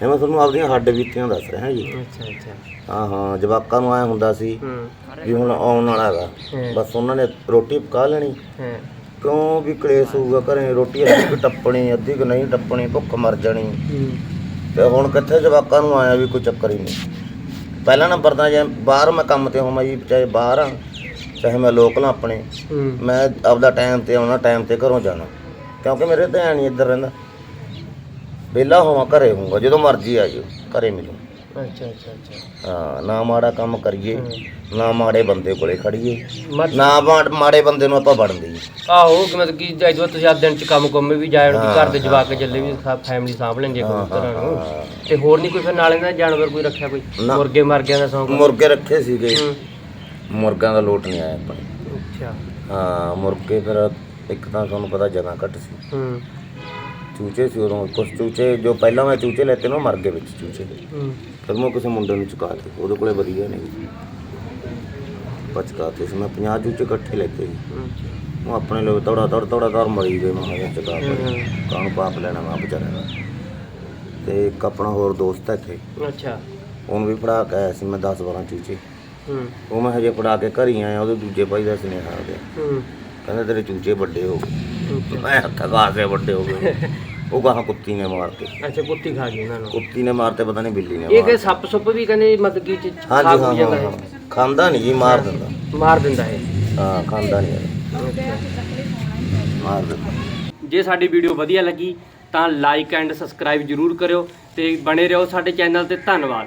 ਇਹ ਮੈਂ ਤੁਹਾਨੂੰ ਆਪਦੀਆਂ ਹੱਡ ਬੀਤੀਆਂ ਦੱਸ ਰਿਹਾ ਜੀ। ਅੱਛਾ ਅੱਛਾ। ਹਾਂ ਹਾਂ ਜਵਾਕਾਂ ਨੂੰ ਆਇਆ ਹੁੰਦਾ ਸੀ ਹੂੰ। ਵੀ ਹੁਣ ਆਉਣ ਵਾਲਾ ਹੈਗਾ। ਬਸ ਉਹਨਾਂ ਨੇ ਰੋਟੀ ਪਕਾ ਲੈਣੀ। ਹਾਂ। ਕਿਉਂ ਵੀ ਕਲੇਸ਼ ਹੋਊਗਾ ਘਰੇ ਰੋਟੀ ਅੱਧੀ ਕੁ ਟੱਪਣੀ ਅੱਧੀ ਕੁ ਨਹੀਂ ਟੱਪਣੀ ਭੁੱਖ ਮਰ ਜਾਣੀ। ਹੂੰ। ਤੇ ਹੁਣ ਕਿੱਥੇ ਜਵਾਕਾਂ ਨੂੰ ਆਇਆ ਵੀ ਕੋਈ ਚੱਕਰ ਹੀ ਨਹੀਂ। ਪਹਿਲਾ ਨੰਬਰ ਤਾਂ ਜੇ ਬਾਹਰ ਮੈਂ ਕੰਮ ਤੇ ਹੋਵਾਂ ਜੀ ਚਾਹੇ ਬਾਹਰ ਆ ਚਾਹੇ ਮੈਂ ਲੋਕਲ ਆਪਣੇ ਹੂੰ। ਮੈਂ ਆਪਦਾ ਟਾਈਮ ਤੇ ਆਉਣਾ ਟਾਈਮ ਤੇ ਘਰੋਂ ਜਾਣਾ। ਕਿਉਂਕਿ ਮੇਰੇ ਧਿਆਨ ਨਹੀਂ ਇੱਧਰ ਰਹਿੰਦਾ। ਵਿਹਲਾ ਹੋਵਾਂ ਘਰੇ ਹੋਊਗਾ ਜਦੋਂ ਮਰਜ਼ੀ ਆ ਜਾਓ ਘਰੇ ਮਿਲੂ। ਅੱਛਾ ਅੱਛਾ ਅੱਛਾ। ਹਾਂ ਨਾ ਮਾੜਾ ਕੰਮ ਕਰੀਏ ਨਾ ਮਾੜੇ ਬੰਦੇ ਕੋਲੇ ਖੜੀਏ। ਮਤ ਨਾ ਮਾ- ਮਾੜੇ ਬੰਦੇ ਨੂੰ ਆਪਾਂ ਵੜਨ ਦੇਈਏ। ਆਹੋ ਕਿ ਮਤਲਬ ਕਿ ਜਦੋਂ ਤੁਸੀਂ ਆ ਦਿਨ ਚ ਕੰਮ ਕੁੰਮ ਵੀ ਜਾਏ ਕਿ ਘਰ ਦੇ ਜਵਾਕ ਜੱਲੇ ਵੀ ਫੈਮਿਲੀ ਸਾਂਭ ਲੈਂਦੇ ਕਬੂਤਰਾਂ ਨੂੰ। ਹਾਂ। ਤੇ ਹੋਰ ਨਹੀਂ ਕੋਈ ਫਿਰ ਨਾਲ ਇਹਨਾਂ ਜਾਨਵਰ ਕੋਈ ਰੱਖਿਆ ਕੋਈ? ਨਾ। ਮੁਰਗੇ ਮਰ ਗਿਆ ਦਾ ਸ਼ੌਂਕ ਮੁਰਗੇ ਰੱਖੇ ਸੀਗੇ। ਹੂੰ। ਮੁਰਗਿਆਂ ਦਾ ਲੋਟ ਨਹੀਂ ਆਇਆ ਆਪਣੇ ਅੱਛਾ। ਹਾਂ ਮੁਰਗੇ ਫਿਰ ਇੱਕ ਤਾਂ ਤੁਹਾਨੂੰ ਪਤਾ ਜਗ੍ਹਾ ਘੱਟ ਸੀ। ਹੂੰ। ਚੂਚੇ ਸੀ ਉਦੋਂ ਕੁਝ ਚੂਚੇ ਜੋ ਪਹਿਲਾਂ ਮੈਂ ਚੂਚੇ ਲੈਤੇ ਨੇ ਉਹ ਮਰ ਗਏ ਵਿੱਚ ਚੂਚੇ। ਹੂੰ। ਫਿਰ ਮੈਂ ਕਿਸੇ ਮੁੰਡੇ ਨੂੰ ਚੁਕਾ ਤੇ ਉਹਦੇ ਕੋਲੇ ਵਧੀਆ ਨਹੀਂ। ਪਚਕਾ ਤੇ ਸੀ ਮੈਂ 50 ਚੂਚੇ ਇਕੱਠੇ ਲੈਤੇ ਸੀ ਉਹ ਆਪਣੇ ਲੋਕ ਤੌੜਾ ਤੌੜ ਤੌੜਾ ਤੌੜ ਮਰੀ ਗਏ ਮੈਂ ਕਿਹਾ ਚੁਕਾ ਪਏ ਕਾਹਨੂੰ ਪਾਪ ਲੈਣਾ ਮੈਂ ਵਿਚਾਰੇ ਦਾ ਤੇ ਇੱਕ ਆਪਣਾ ਹੋਰ ਦੋਸਤ ਹੈ ਇੱਥੇ। ਅੱਛਾ। ਉਹਨੂੰ ਵੀ ਫੜਾ ਕੇ ਆਇਆ ਸੀ ਮੈਂ 10 12 ਚੂਚੇ। ਹੂੰ। ਉਹ ਮੈਂ ਹਜੇ ਫੜਾ ਕੇ ਘਰ ਹੀ ਆਇਆ ਉਹਦੇ ਦੂਜੇ ਭਾਈ ਦਾ ਸੁਨੇਹਾ ਆ ਗਿਆ। ਹੂੰ। ਕਹਿੰਦਾ ਤੇਰੇ ਚੂਚੇ ਵੱਡੇ ਹੋ ਗਏ। ਮੈਂ ਹੱਥਾਂ ਖਾਸੇ ਵੱਡੇ ਹੋ ਗਏ। ਉਹ ਗਾਹਾਂ ਕੁੱਤੀ ਨੇ ਮਾਰਤੇ ਅੱਛਾ ਕੁੱਤੀ ਖਾ ਗਈ ਉਹਨਾਂ ਨੂੰ। ਕੁੱਤੀ ਨੇ ਮਾਰਤੇ ਪਤਾ ਨਹੀਂ ਬਿੱਲੀ ਨੇ ਇਹ ਕਿ ਮਾਰਤੇ ਸੱਪ ਸੁੱਪ ਵੀ ਕਹਿੰਦੇ ਮਤਲਬ ਕਿ ਚ- ਖਾ ਹਾਂਜੀ ਖੂ ਹਾਂ ਜਾਂਦਾ ਹਾਂ ਹੈ ਹਾਂ। ਖਾਂਦਾ ਨਹੀਂ ਜੀ ਮਾਰ ਦਿੰਦਾ। ਮਾਰ ਦਿੰਦਾ ਹੈ ਹਾਂ ਖਾਂਦਾ ਨਹੀਂ ਮਾਰ ਦਿੰਦਾ। ਜੇ ਸਾਡੀ ਵੀਡੀਓ ਵਧੀਆ ਲੱਗੀ ਤਾਂ ਲਾਈਕ ਐਂਡ ਸਬਸਕ੍ਰਾਈਬ ਜਰੂਰ ਕਰਿਓ ਤੇ ਬਣੇ ਰਹੋ ਸਾਡੇ ਚੈਨਲ ਤੇ ਧੰਨਵਾਦ।